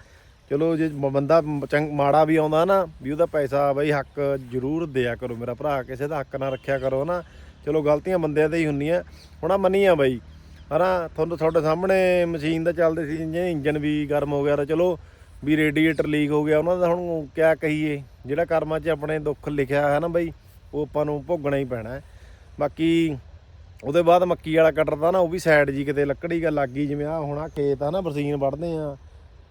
ਚਲੋ ਜੇ ਮ- ਬੰਦਾ ਚੰਗ, ਮਾੜਾ ਵੀ ਆਉਂਦਾ ਨਾ, ਵੀ ਉਹਦਾ ਪੈਸਾ ਬਈ ਹੱਕ ਜ਼ਰੂਰ ਦਿਆ ਕਰੋ। ਮੇਰਾ ਭਰਾ ਕਿਸੇ ਦਾ ਹੱਕ ਨਾ ਰੱਖਿਆ ਕਰੋ ਨਾ। ਚਲੋ ਗਲਤੀਆਂ ਬੰਦਿਆਂ ਤੇ ਹੀ ਹੁੰਦੀਆਂ। ਹੁਣ ਆ ਮੰਨੀਆਂ ਬਾਈ। ਹਨਾ, ਤੁਹਾਨੂੰ ਤੁਹਾਡੇ ਸਾਹਮਣੇ ਮਸ਼ੀਨ ਦਾ ਚੱਲਦੇ ਸੀ ਜੇ ਇੰਜਨ ਵੀ ਗਰਮ ਹੋ ਗਿਆ ਤਾਂ ਚਲੋ ਵੀ ਰੇਡੀਏਟਰ ਲੀਕ ਹੋ ਗਿਆ। ਉਹਨਾਂ ਦਾ ਹੁਣ ਕਿਆ ਕਹੀਏ? ਜਿਹੜਾ ਕਰਮਾਂ 'ਚ ਆਪਣੇ ਦੁੱਖ ਲਿਖਿਆ ਹੈ ਨਾ ਬਈ। ਉਹ ਆਪਾਂ ਨੂੰ ਭੋਗਣਾ ਹੀ ਪੈਣਾ ਹੈ। ਬਾਕੀ ਉਹਦੇ ਬਾਅਦ ਮੱਕੀ ਵਾਲਾ ਕਟਰ ਦਾ ਨਾ, ਉਹ ਵੀ ਸਾਈਡ ਜੀ ਕਿਤੇ ਲੱਕੜੀ ਗਾ ਲੱਗੀ ਜਿਵੇਂ ਆ ਹੁਣ ਆ ਖੇਤ ਆ ਨਾ, ਬਰਸੀਨ ਵੜਦੇ ਆ।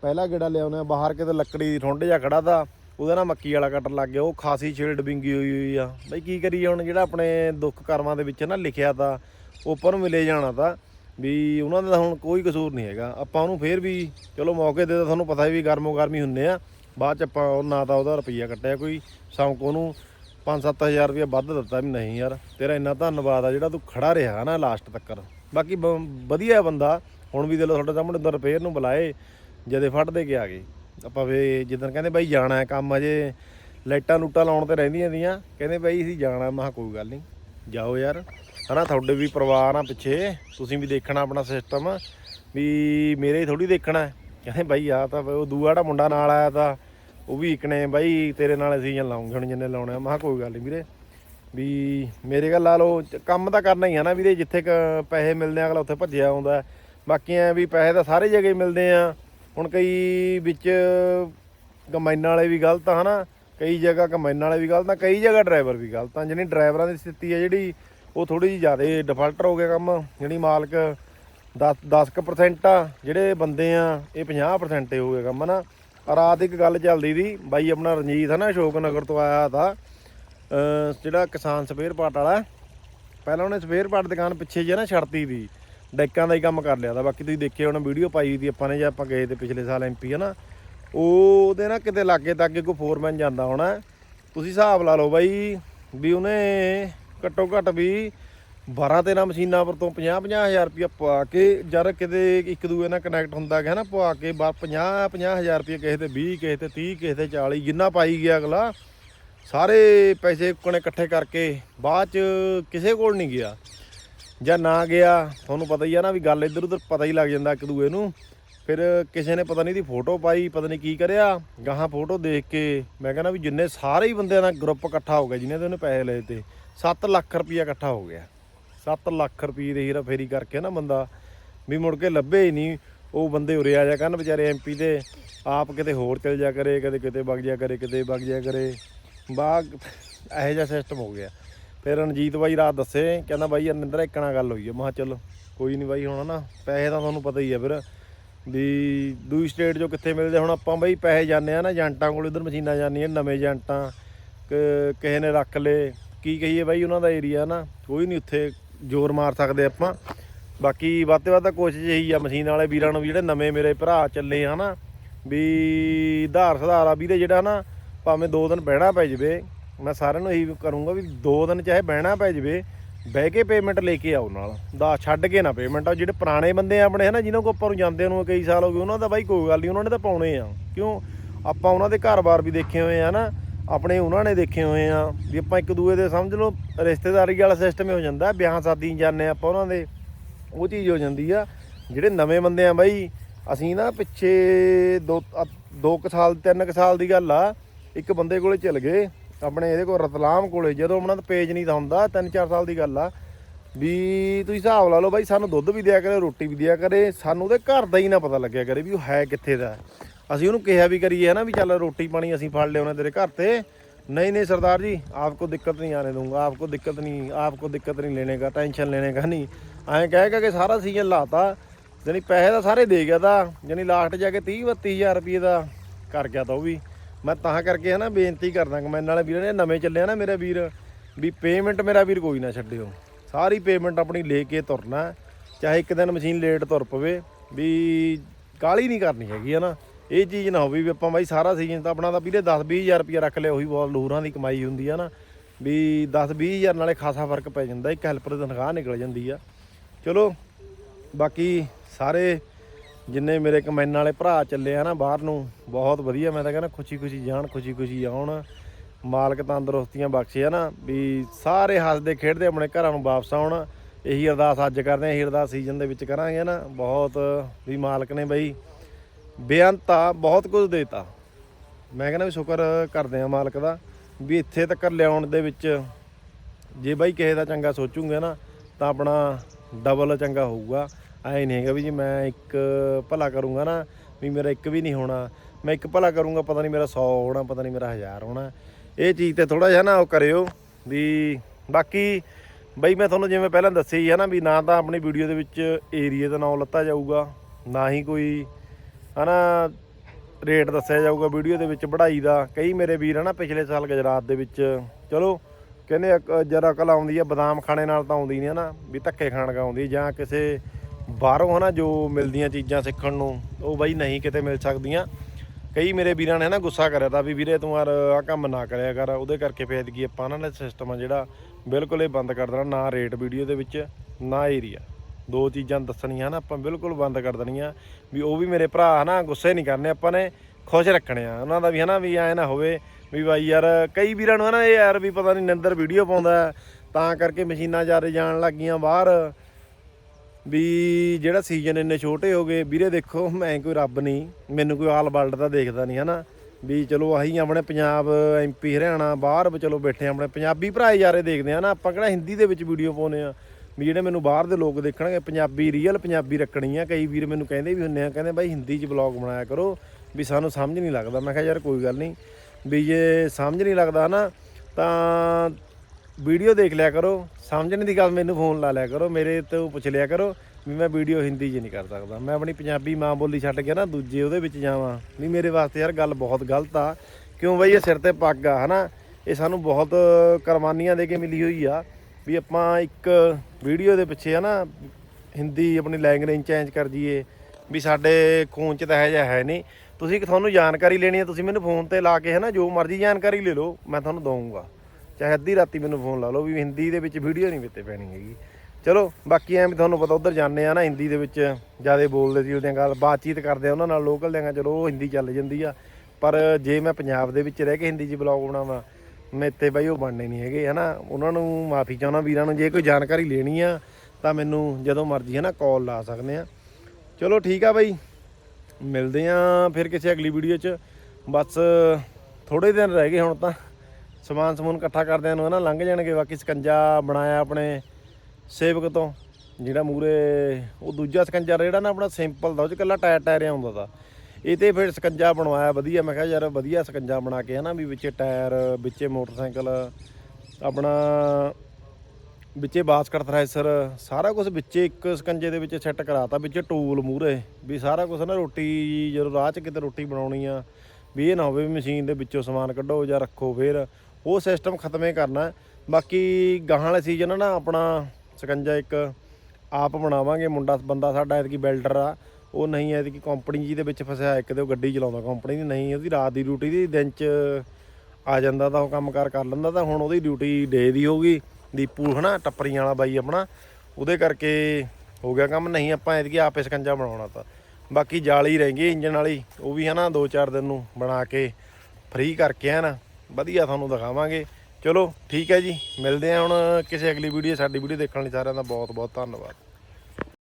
ਪਹਿਲਾ ਗੇੜਾ ਲਿਆਉਂਦੇ ਆ, ਬਾਹਰ ਕਿਤੇ ਲੱਕੜੀ ਦੀ ਠੁੰਡ ਜਾ ਖੜਾ ਤਾ, ਉਹਦਾ ਨਾ ਮੱਕੀ ਵਾਲਾ ਕਟਰ ਲੱਗ ਗਿਆ, ਉਹ ਖਾਸੀ ਛੇੜ ਬਿੰਗੀ ਹੋਈ ਹੋਈ ਆ। ਬਈ ਕੀ ਕਰੀਏ ਹੁਣ, ਜਿਹੜਾ ਆਪਣੇ ਦੁੱਖ ਕਰਮਾਂ ਦੇ ਵਿੱਚ ਨਾ ਲਿਖਿਆ ਤਾ, ਉਹ ਉੱਪਰ ਨੂੰ ਮਿਲੇ ਜਾਣਾ ਤਾਂ, ਵੀ ਉਹਨਾਂ ਦਾ ਹੁਣ ਕੋਈ ਕਸੂਰ ਨਹੀਂ ਹੈਗਾ। ਆਪਾਂ ਉਹਨੂੰ ਫੇਰ ਵੀ, ਚਲੋ ਮੌਕੇ ਦੇ ਤਾਂ ਤੁਹਾਨੂੰ ਪਤਾ ਹੀ ਵੀ ਗਰਮੋ ਗਰਮੀ ਹੁੰਨੇ ਆ, ਬਾਅਦ ਚ ਆਪਾਂ ਉਹ ਨਾ ਤਾਂ ਉਹਦਾ ਰੁਪਈਆ ਕੱਟਿਆ ਕੋਈ, ਸੌਂਕ ਉਹਨੂੰ 5-7000 ਰੁਪਏ ਵੱਧ ਦਿੱਤਾ ਵੀ ਨਹੀਂ ਯਾਰ। ਤੇਰਾ ਇੰਨਾ ਧੰਨਵਾਦ ਆ ਜਿਹੜਾ ਤੂੰ ਖੜਾ ਰਿਹਾ ਨਾ ਲਾਸਟ ਤੱਕ ਬਾਕੀ ਬ- ਵਧੀਆ ਬੰਦਾ, ਹੁਣ ਵੀ ਦੇ ਲੋ ਤੁਹਾਡੇ ਸਾਹਮਣੇ ਉਧਰ ਰਿਪੇਅਰ ਨੂੰ ਬੁਲਾਏ, ਜਦੇ ਫੜ ਦੇ ਕੇ ਆ ਗਏ। ਆਪਾਂ ਵੇ ਜਿੱਦਣ ਕਹਿੰਦੇ ਬਾਈ ਜਾਣਾ ਹੈ ਕੰਮ, ਅਜੇ ਲਾਈਟਾਂ ਲੂਟਾਂ ਲਾਉਣ ਤੇ ਰਹਿੰਦੀਆਂ ਦੀਆਂ, ਕਹਿੰਦੇ ਬਾਈ ਅਸੀਂ ਜਾਣਾ, ਮੈਂ ਕੋਈ ਗੱਲ ਨਹੀਂ, ਜਾਓ ਯਾਰ। ਹਨਾ, ਤੁਹਾਡੇ ਵੀ ਪਰਿਵਾਰ ਆ ਪਿੱਛੇ, ਤੁਸੀਂ ਵੀ ਦੇਖਣਾ ਆਪਣਾ ਸਿਸਟਮ ਵੀ ਮੇਰੇ ਥੋੜੀ ਦੇਖਣਾ ਹੈ। ਕਹਿੰਦੇ ਬਾਈ ਆ ਤਾਂ, ਉਹ ਦੂਆ ਜਿਹੜਾ ਮੁੰਡਾ ਨਾਲ ਆਇਆ ਤਾਂ ਉਹ ਵੀ ਇੱਕ ਨੇ ਬਾਈ ਤੇਰੇ ਨਾਲ ਅਸੀਂ ਜਾਂ ਲਾਉਂਗੇ ਹੁਣ ਜਿੰਨੇ ਲਾਉਣੇ ਆ। ਮੈਂ ਕਿਹਾ ਕੋਈ ਗੱਲ ਨਹੀਂ ਵੀਰੇ। ਵੀ ਮੇਰੇ ਗੱਲ ਲਾ ਲਓ ਕੰਮ ਤਾਂ ਕਰਨਾ ਹੀ ਹੈ ਨਾ ਵੀਰੇ, ਜਿੱਥੇ ਕ ਪੈਸੇ ਮਿਲਦੇ ਆ, ਅਗਲਾ ਉੱਥੇ ਭੱਜਿਆ ਆਉਂਦਾ ਬਾਕੀ ਐ ਵੀ ਪੈਸੇ ਤਾਂ ਸਾਰੇ ਜਗ੍ਹਾ ਮਿਲਦੇ ਆ। ਹੁਣ ਕਈ ਵਿੱਚ ਕਮਾਈਨਾਂ ਵਾਲੇ ਵੀ ਗਲਤ ਆ ਹਨਾ। ਕਈ ਜਗ੍ਹਾ ਕਮਾਈਨਾਂ ਵਾਲੇ ਵੀ ਗਲਤ ਆ, ਕਈ ਜਗ੍ਹਾ ਡਰਾਈਵਰ ਵੀ ਗਲਤ ਆ। ਜਿਹੜੀ ਡਰਾਈਵਰਾਂ ਦੀ ਸਥਿਤੀ ਆ ਜਿਹੜੀ, ਉਹ ਥੋੜੀ ਜਿਹੀ ਜ਼ਿਆਦਾ ਡਿਫਾਲਟਰ ਹੋ ਗਿਆ ਕੰਮ। ਜਿਹੜੀ ਮਾਲਕ 10 10% ਆ, ਜਿਹੜੇ ਬੰਦੇ ਆ, ਇਹ 50% ਹੀ ਹੋ ਗਿਆ ਕੰਮ ਨਾ ਰਾਤ ਇੱਕ ਗੱਲ ਚੱਲਦੀ ਦੀ ਬਾਈ ਆਪਣਾ ਰਣਜੀਤ ਹੈ ਨਾ ਅਸ਼ੋਕ ਨਗਰ ਤੋਂ ਆਇਆ ਤਾਂ ਜਿਹੜਾ ਕਿਸਾਨ ਸਪੇਅਰ ਪਾਰਟ ਵਾਲਾ ਪਹਿਲਾਂ ਉਹਨੇ ਸਪੇਅਰ ਪਾਰਟ ਦੁਕਾਨ ਪਿੱਛੇ ਜੇ ਨਾ ਛੜਤੀ ਦੀ ਡੈਕਾਂ ਦਾ ਹੀ ਕੰਮ ਕਰ ਲਿਆ ਤਾਂ, ਬਾਕੀ ਤੁਸੀਂ ਦੇਖਿਆ ਹੋਣਾ ਵੀਡੀਓ ਪਾਈ ਦੀ ਆਪਾਂ ਨੇ ਜੇ ਆਪਾਂ ਗਏ ਤੇ ਪਿਛਲੇ ਸਾਲ ਐਮਪੀ ਹੈ ਨਾ, ਉਹਦੇ ਨਾ ਕਿਤੇ ਲਾਗੇ ਤਾਗੇ ਕੋਈ ਫੋਰਮੈਨ ਜਾਂਦਾ ਹੋਣਾ, ਤੁਸੀਂ ਹਿਸਾਬ ਲਾ ਲਓ ਬਾਈ ਵੀ ਉਹਨੇ ਘੱਟੋ ਘੱਟ ਵੀ 12 13 ਮਸ਼ੀਨਾਂ ਪਰ ਤੋਂ 50 50000 ਰੁਪਇਆ ਪਵਾ ਕੇ, ਜਦ ਕਿਤੇ ਇੱਕ ਦੂਏ ਨਾਲ ਕਨੈਕਟ ਹੁੰਦਾ ਗਿਆ ਨਾ, ਪਵਾ ਕੇ 50 50000 ਰੁਪਏ ਕਿਸੇ ਤੇ 20 ਕਿਸੇ ਤੇ 30 ਕਿਸੇ ਤੇ 40 ਜਿੰਨਾ ਪਾਈ ਗਿਆ ਅਗਲਾ, ਸਾਰੇ ਪੈਸੇ ਕੋਨੇ ਇਕੱਠੇ ਕਰਕੇ, ਬਾਅਦ ਚ ਕਿਸੇ ਕੋਲ ਨਹੀਂ ਗਿਆ। ਜਾਂ ਨਾ ਗਿਆ, ਤੁਹਾਨੂੰ ਪਤਾ ਹੀ ਆ ਨਾ ਵੀ ਗੱਲ ਇੱਧਰ ਉੱਧਰ ਪਤਾ ਹੀ ਲੱਗ ਜਾਂਦਾ ਇੱਕ ਦੂਏ ਨੂੰ। ਫਿਰ ਕਿਸੇ ਨੇ ਪਤਾ ਨਹੀਂ ਦੀ ਫੋਟੋ ਪਾਈ, ਪਤਾ ਨਹੀਂ ਕੀ ਕਰਿਆ, ਗਾਹਾਂ ਫੋਟੋ ਦੇਖ ਕੇ, ਮੈਂ ਕਹਿੰਦਾ ਵੀ ਜਿੰਨੇ ਸਾਰੇ ਹੀ ਬੰਦਿਆਂ ਦਾ ਗਰੁੱਪ ਇਕੱਠਾ ਹੋ ਗਿਆ ਜਿਨ੍ਹਾਂ ਦੇ ਉਹਨੇ ਪੈਸੇ ਲਏ ਤੇ 7 ਲੱਖ ਰੁਪਈਆ ਇਕੱਠਾ ਹੋ ਗਿਆ। 7 ਲੱਖ ਰੁਪਏ ਦੀ ਹੀਰਾ ਫੇਰੀ ਕਰਕੇ ਨਾ ਬੰਦਾ, ਵੀ ਮੁੜ ਕੇ ਲੱਭੇ ਹੀ ਨਹੀਂ। ਉਹ ਬੰਦੇ ਉਰੇ ਆ ਜਾ ਕਰਨ ਵਿਚਾਰੇ ਐਮਪੀ ਦੇ, ਆਪ ਕਿਤੇ ਹੋਰ ਚਲ ਜਾ ਕਰੇ, ਕਦੇ ਕਿਤੇ ਵਗ ਜਾ ਕਰੇ, ਕਿਤੇ ਵਗ ਜਾ ਕਰੇ। ਬਾਗ ਇਹੋ ਜਿਹਾ ਸਿਸਟਮ ਹੋ ਗਿਆ। ਫਿਰ ਰਣਜੀਤ ਬਾਈ ਰਾਤ ਦੱਸੇ, ਕਹਿੰਦਾ ਬਾਈ ਅਨਿੰਦਰ ਇੱਕਣਾ ਗੱਲ ਹੋਈ ਹੈ ਮੈਂ ਚਲੋ ਕੋਈ ਨਹੀਂ ਬਾਈ, ਹੁਣ ਨਾ ਪੈਸੇ ਤਾਂ ਤੁਹਾਨੂੰ ਪਤਾ ਹੀ ਆ ਫਿਰ। ਵੀ ਦੂਜੀ ਸਟੇਟ ਚੋਂ ਕਿੱਥੇ ਮਿਲਦੇ? ਹੁਣ ਆਪਾਂ ਬਾਈ ਪੈਸੇ ਜਾਂਦੇ ਆ ਨਾ, ਏਜੰਟਾਂ ਕੋਲ ਉਧਰ ਮਸ਼ੀਨਾਂ ਜਾਂਦੀਆਂ, ਨਵੇਂ ਏਜੰਟਾਂ, ਕ- ਕਿਸੇ ਨੇ ਰੱਖ ਲੇ ਕੀ ਕਹੀਏ ਬਾਈ ਉਹਨਾਂ ਦਾ ਏਰੀਆ ਨਾ, ਕੋਈ ਨਹੀਂ ਉੱਥੇ ਜ਼ੋਰ ਮਾਰ ਸਕਦੇ ਆਪਾਂ। ਬਾਕੀ ਵੱਧ ਤੋਂ ਵੱਧ ਤਾਂ ਕੋਸ਼ਿਸ਼ ਇਹੀ ਆ ਮਸ਼ੀਨ ਵਾਲੇ ਵੀਰਾਂ ਨੂੰ ਵੀ ਜਿਹੜੇ ਨਵੇਂ ਮੇਰੇ ਭਰਾ ਚੱਲੇ ਆ ਨਾ ਵੀ ਧਾਰ ਸੁਧਾਰ ਆ, ਵੀ ਵੀਰੇ ਜਿਹੜਾ ਨਾ ਭਾਵੇਂ 2 ਦਿਨ ਬਹਿਣਾ ਪੈ ਜਵੇ, ਮੈਂ ਸਾਰਿਆਂ ਨੂੰ ਇਹੀ ਕਰੂੰਗਾ ਵੀ 2 ਦਿਨ ਚਾਹੇ ਬਹਿਣਾ ਪੈ ਜਵੇ, ਬਹਿ ਕੇ ਪੇਮੈਂਟ ਲੈ ਕੇ ਆਓ ਨਾਲ। ਦਾ ਛੱਡ ਕੇ ਨਾ ਪੇਮੈਂਟ ਆ, ਜਿਹੜੇ ਪੁਰਾਣੇ ਬੰਦੇ ਆ ਆਪਣੇ ਹਨਾ ਜਿਨ੍ਹਾਂ ਕੋ ਆਪਾਂ ਨੂੰ ਜਾਂਦੇ ਨੂੰ ਕਈ ਸਾਲ ਹੋ ਗਏ, ਉਹਨਾਂ ਦਾ ਬਾਈ ਕੋਈ ਗੱਲ ਨਹੀਂ ਉਹਨਾਂ ਨੇ ਤਾਂ ਪਾਉਣੇ ਆ। ਕਿਉਂ? ਆਪਾਂ ਉਹਨਾਂ ਦੇ ਘਰ-ਬਾਰ ਵੀ ਦੇਖੇ ਹੋਏ ਆ ਨਾ ਆਪਣੇ ਉਹਨਾਂ ਨੇ ਦੇਖੇ ਹੋਏ ਆ ਵੀ ਆਪਾਂ ਇੱਕ ਦੂਏ ਦੇ ਸਮਝ ਲਓ, ਰਿਸ਼ਤੇਦਾਰੀ ਵਾਲਾ ਸਿਸਟਮ ਹੀ ਹੋ ਜਾਂਦਾ, ਵਿਆਹ ਸ਼ਾਦੀ ਜਾਂਦੇ ਆ ਆਪਾਂ ਉਹਨਾਂ ਦੇ, ਉਹ ਚੀਜ਼ ਹੋ ਜਾਂਦੀ ਆ। ਜਿਹੜੇ ਨਵੇਂ ਬੰਦੇ ਆ ਬਾਈ, ਅਸੀਂ ਨਾ ਪਿੱਛੇ ਦੋ ਅ- ਦੋ ਕੁ ਸਾਲ, ਤਿੰਨ ਕੁ ਸਾਲ ਦੀ ਗੱਲ ਆ, ਇੱਕ ਬੰਦੇ ਕੋਲੇ ਚਲ ਗਏ, ਆਪਣੇ ਇਹਦੇ ਕੋਲ ਰਤਲਾਮ ਕੋਲੇ, ਜਦੋਂ ਉਹਨਾਂ ਦਾ ਪੇਜ ਨਹੀਂ ਤਾਂ ਹੁੰਦਾ, ਤਿੰਨ ਚਾਰ ਸਾਲ ਦੀ ਗੱਲ ਆ, ਵੀ ਤੁਸੀਂ ਹਿਸਾਬ ਲਾ ਲਓ ਬਾਈ, ਸਾਨੂੰ ਦੁੱਧ ਵੀ ਦਿਆ ਕਰੇ, ਰੋਟੀ ਵੀ ਦਿਆ ਕਰੇ, ਸਾਨੂੰ ਉਹਦੇ ਘਰ ਦਾ ਹੀ ਨਾ ਪਤਾ ਲੱਗਿਆ ਕਰੇ ਵੀ ਉਹ ਹੈ ਕਿੱਥੇ ਦਾ। ਅਸੀਂ ਉਹਨੂੰ ਕਿਹਾ ਵੀ ਕਰੀਏ ਨਾ ਵੀ ਚੱਲ ਰੋਟੀ ਪਾਣੀ ਅਸੀਂ ਫੜ ਲਿਆਉਣਾ ਤੇਰੇ ਘਰ ਤੇ नहीं नहीं सरदार जी आपको दिक्कत नहीं आने दूंगा आपको दिक्कत नहीं आपको दिक्कत नहीं लेने का टेंशन लेने का नहीं ਐਂ ਕਹਿ ਕਹਿ ਕੇ ਸਾਰਾ ਸੀਜ਼ਨ ਲਾਤਾ ਜਾਨੀ ਪੈਸੇ ਤਾਂ ਸਾਰੇ ਦੇ ਗਿਆ ਤਾਂ ਜਾਨੀ ਲਾਸਟ ਜਾ ਕੇ 30 32000 ਰੁਪਏ ਦਾ ਕਰ ਗਿਆ ਤਾਂ ਉਹ ਵੀ ਮੈਂ ਤਾਂ ਕਰਕੇ ਹਨਾ ਬੇਨਤੀ ਕਰਦਾ ਕਮੈਨ ਵਾਲੇ ਵੀਰਾਂ ਨੇ ਨਵੇਂ ਚੱਲੇ ਆ ਨਾ ਮੇਰੇ ਵੀਰ ਵੀ ਪੇਮੈਂਟ ਮੇਰਾ ਵੀਰ ਕੋਈ ਨਾ ਛੱਡਿਓ ਸਾਰੀ ਪੇਮੈਂਟ ਆਪਣੀ ਲੈ ਕੇ ਤੁਰਨਾ ਚਾਹੇ ਇੱਕ ਦਿਨ ਮਸ਼ੀਨ ਲੇਟ ਤੁਰ ਪਵੇ ਵੀ ਕਾਲੀ ਨਹੀਂ ਕਰਨੀ ਹੈਗੀ ਹਨਾ ਇਹ ਚੀਜ਼ ਨਾ ਹੋਵੇ ਵੀ ਆਪਾਂ ਬਾਈ ਸਾਰਾ ਸੀਜ਼ਨ ਤਾਂ ਆਪਣਾ ਤਾਂ ਵੀਰੇ 10 20000 ਰੁਪਏ ਰੱਖ ਲਿਆ, ਉਹੀ ਬਹੁਤ ਲੂਰਾਂ ਦੀ ਕਮਾਈ ਹੁੰਦੀ ਆ ਨਾ। ਵੀ 10 20000 ਨਾਲੇ ਖਾਸਾ ਫ਼ਰਕ ਪੈ ਜਾਂਦਾ, ਇੱਕ ਹੈਲਪਰ ਦੀ ਤਨਖਾਹ ਨਿਕਲ ਜਾਂਦੀ ਆ। ਚਲੋ, ਬਾਕੀ ਸਾਰੇ ਜਿੰਨੇ ਮੇਰੇ ਕਮੈਨ ਵਾਲੇ ਭਰਾ ਚੱਲੇ ਆ ਨਾ ਬਾਹਰ ਨੂੰ, ਬਹੁਤ ਵਧੀਆ, ਮੈਂ ਤਾਂ ਕਹਿੰਦਾ ਖੁਸ਼ੀ ਖੁਸ਼ੀ ਜਾਣ ਖੁਸ਼ੀ ਖੁਸ਼ੀ ਆਉਣ। ਮਾਲਕ ਤੰਦਰੁਸਤੀਆਂ ਬਖਸ਼ੇ ਆ ਨਾ, ਵੀ ਸਾਰੇ ਹੱਸਦੇ ਖੇਡਦੇ ਆਪਣੇ ਘਰਾਂ ਨੂੰ ਵਾਪਸ ਆਉਣ। ਇਹੀ ਅਰਦਾਸ ਅੱਜ ਕਰਦੇ ਆ, ਇਹੀ ਅਰਦਾਸ ਸੀਜ਼ਨ ਦੇ ਵਿੱਚ ਕਰਾਂਗੇ ਨਾ। ਬਹੁਤ ਵੀ ਮਾਲਕ ਨੇ ਬਈ। ਬੇਅੰਤਾ ਬਹੁਤ ਕੁਝ ਦੇਤਾ। ਮੈਂ ਕਹਿੰਦਾ ਵੀ ਸ਼ੁਕਰ ਕਰਦੇ ਆ ਮਾਲਕ ਦਾ, ਵੀ ਇੱਥੇ ਤੱਕ ਲਿਆਉਣ ਦੇ ਵਿੱਚ ਜੇ ਬਾਈ ਕਿਸੇ ਦਾ ਚੰਗਾ ਸੋਚੂਗੇ ਨਾ, ਤਾਂ ਆਪਣਾ ਡਬਲ ਚੰਗਾ ਹੋਊਗਾ। ਐ ਨਹੀਂ ਹੈਗਾ ਵੀ ਜੀ ਮੈਂ ਇੱਕ ਭਲਾ ਕਰੂੰਗਾ ਨਾ, ਵੀ ਮੇਰਾ ਇੱਕ ਵੀ ਨਹੀਂ ਹੋਣਾ। ਮੈਂ ਇੱਕ ਭਲਾ ਕਰੂੰਗਾ, ਪਤਾ ਨਹੀਂ ਮੇਰਾ 100 ਹੋਣਾ, ਪਤਾ ਨਹੀਂ ਮੇਰਾ 1000 ਹੋਣਾ। ਇਹ ਚੀਜ਼ ਤੇ ਥੋੜਾ ਜਿਹਾ ਨਾ ਉਹ ਕਰਿਓ ਵੀ ਬਾਕੀ ਬਈ ਮੈਂ ਤੁਹਾਨੂੰ ਜਿਵੇਂ ਪਹਿਲਾਂ ਦੱਸਿਆ ਹੀ ਹੈ ਨਾ ਵੀ ਨਾ ਤਾਂ ਆਪਣੀ ਵੀਡੀਓ ਦੇ ਵਿੱਚ ਏਰੀਆ ਦਾ ਨਾਮ ਲੱਤਾ ਜਾਊਗਾ, ਨਾ ਹੀ ਕੋਈ ਹਨਾ, ਰੇਟ ਦੱਸਿਆ ਜਾਊਗਾ ਵੀਡੀਓ ਦੇ ਵਿੱਚ ਵਢਾਈ ਦਾ, ਕਈ ਮੇਰੇ ਵੀਰ ਹਨਾ ਪਿਛਲੇ ਸਾਲ ਗੁਜਰਾਤ ਦੇ ਵਿੱਚ, ਚਲੋ ਕਹਿੰਦੇ ਅਕ- ਜਰਾ ਅਕਲ ਆਉਂਦੀ ਆ, ਬਦਾਮ ਖਾਣੇ ਨਾਲ ਤਾਂ ਆਉਂਦੀ ਨਹੀਂ ਹਨਾ, ਵੀ ਧੱਕੇ ਖਾਣ ਕਾ ਆਉਂਦੀ ਜਾਂ ਕਿਸੇ ਬਾਹਰੋਂ ਹਨਾ ਜੋ ਮਿਲਦੀਆਂ ਚੀਜ਼ਾਂ ਸਿੱਖਣ ਨੂੰ, ਉਹ ਬਾਈ ਨਹੀਂ ਕਿਤੇ ਮਿਲ ਸਕਦੀਆਂ। ਕਈ ਮੇਰੇ ਵੀਰਾਂ ਨੇ ਹਨਾ ਗੁੱਸਾ ਕਰਿਆ ਤਾਂ ਵੀ ਵੀਰੇ ਤੂੰ ਯਾਰ ਆ ਕੰਮ ਨਾ ਕਰਿਆ ਕਰ, ਉਹਦੇ ਕਰਕੇ ਫੇਰ ਕੀ ਆਪਾਂ ਨਾ ਸਿਸਟਮ ਆ ਜਿਹੜਾ ਬਿਲਕੁਲ ਹੀ ਬੰਦ ਕਰ ਦੇਣਾ, ਨਾ ਰੇਟ ਵੀਡੀਓ ਦੇ ਵਿੱਚ, ਨਾ ਏਰੀਆ ਦੋ ਚੀਜ਼ਾਂ ਦੱਸਣੀਆਂ ਨਾ ਆਪਾਂ ਬਿਲਕੁਲ ਬੰਦ ਕਰ ਦੇਣੀਆਂ। ਵੀ ਉਹ ਵੀ ਮੇਰੇ ਭਰਾ ਹਨਾ ਗੁੱਸੇ ਨਹੀਂ ਕਰਨੇ ਆਪਾਂ ਨੇ ਖੁਸ਼ ਰੱਖਣੇ ਆ। ਉਹਨਾਂ ਦਾ ਵੀ ਹਨਾ ਵੀ ਐ ਨਾ ਹੋਵੇ ਵੀ ਬਾਈ ਯਾਰ ਕਈ ਵੀਰਾਂ ਨੂੰ ਹਨਾ ਇਹ ਯਾਰ ਵੀ ਪਤਾ ਨਹੀਂ ਨਿੰਦਰ ਵੀਡੀਓ ਪਾਉਂਦਾ ਤਾਂ ਕਰਕੇ ਮਸ਼ੀਨਾਂ ਜਾਰੇ ਜਾਣ ਲੱਗੀਆਂ ਬਾਹਰ। ਵੀ ਜਿਹੜਾ ਸੀਜ਼ਨ ਇੰਨੇ ਛੋਟੇ ਹੋ ਗਏ ਵੀਰੇ ਦੇਖੋ ਮੈਂ ਕੋਈ ਰੱਬ ਨਹੀਂ ਮੈਨੂੰ ਕੋਈ ਆਲ ਵਰਲਡ ਦਾ ਦੇਖਦਾ ਨਹੀਂ ਹਨਾ। ਵੀ ਚਲੋ ਅਸੀਂ ਆਪਣੇ ਪੰਜਾਬ ਐਮਪੀ ਹਰਿਆਣਾ ਬਾਹਰ ਵੀ ਚਲੋ ਬੈਠੇ ਹਾਂ, ਆਪਣੇ ਪੰਜਾਬੀ ਭਰਾ ਯਾਰੇ ਦੇਖਦੇ ਆ ਨਾ ਆਪਾਂ ਕਿਹੜਾ ਹਿੰਦੀ ਦੇ ਵਿੱਚ ਵੀਡੀਓ ਪਾਉਨੇ ਆ। ਵੀ ਜਿਹੜੇ ਮੈਨੂੰ ਬਾਹਰ ਦੇ ਲੋਕ ਦੇਖਣਗੇ, ਪੰਜਾਬੀ ਰੀਅਲ ਪੰਜਾਬੀ ਰੱਖਣੀ ਆ ਕਈ ਵੀਰ ਮੈਨੂੰ ਕਹਿੰਦੇ ਵੀ ਹੁੰਨੇ ਆ, ਕਹਿੰਦੇ ਬਾਈ ਹਿੰਦੀ 'ਚ ਬਲੌਗ ਬਣਾਇਆ ਕਰੋ, ਵੀ ਸਾਨੂੰ ਸਮਝ ਨਹੀਂ ਲੱਗਦਾ। ਮੈਂ ਕਿਹਾ ਯਾਰ ਕੋਈ ਗੱਲ ਨਹੀਂ, ਵੀ ਜੇ ਸਮਝ ਨਹੀਂ ਲੱਗਦਾ ਨਾ, ਤਾਂ ਵੀਡੀਓ ਦੇਖ ਲਿਆ ਕਰੋ, ਸਮਝਣ ਦੀ ਗੱਲ ਮੈਨੂੰ ਫੋਨ ਲਾ ਲਿਆ ਕਰੋ, ਮੇਰੇ ਤੋਂ ਪੁੱਛ ਲਿਆ ਕਰੋ ਵੀ ਮੈਂ ਵੀਡੀਓ ਹਿੰਦੀ 'ਚ ਨਹੀਂ ਕਰ ਸਕਦਾ। ਮੈਂ ਆਪਣੀ ਪੰਜਾਬੀ ਮਾਂ ਬੋਲੀ ਛੱਡ ਕੇ ਨਾ ਦੂਜੇ ਉਹਦੇ ਵਿੱਚ ਜਾਵਾਂ, ਵੀ ਮੇਰੇ ਵਾਸਤੇ ਯਾਰ ਗੱਲ ਬਹੁਤ ਗਲਤ ਆ, ਕਿਉਂ ਬਈ ਇਹ ਸਿਰ ਤੇ ਪੱਗ ਆ, ਹਨਾ? ਇਹ ਸਾਨੂੰ ਬਹੁਤ ਕੁਰਬਾਨੀਆਂ ਦੇ ਕੇ ਮਿਲੀ ਹੋਈ ਆ। ਵੀ ਆਪਾਂ ਇੱਕ ਵੀਡੀਓ ਦੇ ਪਿੱਛੇ ਹਨਾ, ਹਿੰਦੀ ਆਪਣੀ ਲੈਂਗੁਏਜ ਚੇਂਜ ਕਰ ਜੀਏ ਵੀ ਸਾਡੇ ਖੂਨ ਚ ਤਾਂ ਇਹ ਜਿਹਾ ਹੈ ਨਹੀਂ। ਤੁਸੀਂ ਤੁਹਾਨੂੰ ਜਾਣਕਾਰੀ ਲੈਣੀ ਹੈ, ਤੁਸੀਂ ਮੈਨੂੰ ਫੋਨ ਤੇ ਲਾ ਕੇ ਹੈ ਨਾ ਜੋ ਮਰਜ਼ੀ ਜਾਣਕਾਰੀ ਲੈ ਲਓ, ਮੈਂ ਤੁਹਾਨੂੰ ਦਊਂਗਾ। ਚਾਹੇ ਅੱਧੀ ਰਾਤੀ ਮੈਨੂੰ ਫੋਨ ਲਾ ਲਓ ਵੀ ਹਿੰਦੀ ਦੇ ਵਿੱਚ ਵੀਡੀਓ ਨਹੀਂ ਵਿੱਤੇ ਪੈਣੀ ਹੈਗੀ। ਚਲੋ, ਬਾਕੀ ਐਵੇਂ ਵੀ ਤੁਹਾਨੂੰ ਪਤਾ ਉਧਰ ਜਾਂਦੇ ਆ ਨਾ, ਹਿੰਦੀ ਦੇ ਵਿੱਚ ਜ਼ਿਆਦਾ ਬੋਲਦੇ ਸੀ ਉਹਦੇ ਗੱਲ, ਬਾਤਚੀਤ ਕਰਦੇ ਆ ਉਹਨਾਂ ਨਾਲ ਲੋਕਲ ਦੀਆਂ, ਚਲੋ ਉਹ ਹਿੰਦੀ ਚੱਲ ਜਾਂਦੀ ਆ। ਪਰ ਜੇ ਮੈਂ ਪੰਜਾਬ ਦੇ ਵਿੱਚ ਰਹਿ ਕੇ ਹਿੰਦੀ 'ਚ ਬਲੌਗ ਬਣਾਵਾਂ ਮੇਤੇ ਬਾਈ ਉਹ ਬਣਨੇ ਨਹੀਂ ਹੈਗੇ, ਹਨਾ? ਉਹਨਾਂ ਨੂੰ ਮਾਫੀ ਚਾਹੁੰਦਾ, ਵੀਰਾਂ ਨੂੰ ਜੇ ਕੋਈ ਜਾਣਕਾਰੀ ਲੈਣੀ ਆ, ਤਾਂ ਮੈਨੂੰ ਜਦੋਂ ਮਰਜ਼ੀ ਹੈ ਨਾ ਕਾਲ ਲਾ ਸਕਦੇ ਆ। ਚਲੋ ਠੀਕ ਆ ਬਾਈ, ਮਿਲਦੇ ਆ ਫਿਰ ਕਿਸੇ ਅਗਲੀ ਵੀਡੀਓ 'ਚ। ਬਸ ਥੋੜੇ ਦਿਨ ਰਹਿ ਗਏ ਹੁਣ ਤਾਂ। ਸਮਾਨ ਸਮੂਨ ਇਕੱਠਾ ਕਰਦਿਆਂ ਨੂੰ, ਹਨਾ, ਲੰਘ ਜਾਣਗੇ, ਬਾਕੀ ਸਕੰਜਾ ਬਣਾਇਆ ਆਪਣੇ ਸੇਵਕ ਤੋਂ, ਜਿਹੜਾ ਮੂਰੇ, ਉਹ ਦੂਜਾ ਸਕੰਜਾ ਜਿਹੜਾ ਨਾ, ਆਪਣਾ ਸਿੰਪਲ ਦਾ, ਉਹ ਚ ਕੱਲਾ ਟਾਇਰ ਟਾਇਰ ਆਉਂਦਾ ਤਾ। ਇਹ ਤੇ ਫਿਰ ਸਕੰਜਾ ਬਣਵਾਇਆ, ਵਧੀਆ। ਮੈਂ ਕਿਹਾ ਯਾਰ ਵਧੀਆ ਸਕੰਜਾ ਬਣਾ ਕੇ ਹਨਾ ਵੀ ਵਿੱਚੇ ਟਾਇਰ, ਵਿੱਚੇ ਮੋਟਰਸਾਈਕਲ, ਆਪਣਾ ਵਿੱਚੇ ਬਾਸਕਟ ਥ੍ਰੈਸ਼ਰ, ਸਾਰਾ ਕੁਝ ਵਿੱਚੇ ਇੱਕ ਸਕੰਜੇ ਦੇ ਵਿੱਚ ਸੈੱਟ ਕਰਾਤਾ, ਵਿੱਚੇ ਟੂਲ ਮੂਰੇ ਵੀ ਸਾਰਾ ਕੁਝ ਨਾ ਰੋਟੀ ਜਦੋਂ ਰਾਹ 'ਚ ਕਿਤੇ ਰੋਟੀ ਬਣਾਉਣੀ ਆ, ਵੀ ਇਹ ਨਾ ਹੋਵੇ ਵੀ ਮਸ਼ੀਨ ਦੇ ਵਿੱਚੋਂ ਸਮਾਨ ਕੱਢੋ ਜਾਂ ਰੱਖੋ ਫਿਰ, ਉਹ ਸਿਸਟਮ ਖਤਮੇ ਕਰਨਾ। ਬਾਕੀ ਗਾਹਾਂ ਵਾਲੇ ਸੀਜ਼ਨ ਨਾ ਆਪਣਾ ਸਕੰਜਾ ਇੱਕ ਆਪ ਬਣਾਵਾਂਗੇ, ਮੁੰਡਾ, ਬੰਦਾ ਸਾਡਾ ਐਤਕੀ ਬਿਲਡਰ ਆ ਉਹ ਨਹੀਂ ਐਤਕੀ ਕੰਪਨੀ ਜੀ ਦੇ ਵਿੱਚ ਫਸਿਆ ਇੱਕ ਤੇ ਉਹ ਗੱਡੀ ਚਲਾਉਂਦਾ ਕੰਪਨੀ ਦੀ, ਨਹੀਂ, ਉਹਦੀ ਰਾਤ ਦੀ ਡਿਊਟੀ ਦੀ ਦਿਨ ਚ ਆ ਜਾਂਦਾ ਤਾਂ ਉਹ ਕੰਮਕਾਰ ਕਰ ਲੈਂਦਾ ਤਾਂ ਹੁਣ ਉਹਦੀ ਡਿਊਟੀ ਡੇ ਦੀ ਹੋਊਗੀ ਦੀਪੂ ਹਨਾ, ਟੱਪਰੀਆਂ ਵਾਲਾ ਬਾਈ ਆਪਣਾ, ਉਹਦੇ ਕਰਕੇ ਹੋ ਗਿਆ ਕੰਮ, ਨਹੀਂ, ਆਪਾਂ ਐਤਕੀ ਆਪੇ ਸਕੰਜਾ ਬਣਾਉਣਾ ਤਾਂ। ਬਾਕੀ ਜਾਲੀ ਰਹਿ ਗਈ ਇੰਜਨ ਵਾਲੀ, ਉਹ ਵੀ ਹਨਾ 2-4 ਦਿਨ ਨੂੰ ਬਣਾ ਕੇ ਫ੍ਰੀ ਕਰਕੇ ਹਨ ਵਧੀਆ ਤੁਹਾਨੂੰ ਦਿਖਾਵਾਂਗੇ। ਚਲੋ, ਠੀਕ ਹੈ ਜੀ, ਮਿਲਦੇ ਹਾਂ ਹੁਣ ਕਿਸੇ ਅਗਲੀ ਵੀਡੀਓ ਸਾਡੀ ਵੀਡੀਓ ਦੇਖਣ ਲਈ ਸਾਰਿਆਂ ਦਾ ਬਹੁਤ ਬਹੁਤ ਧੰਨਵਾਦ।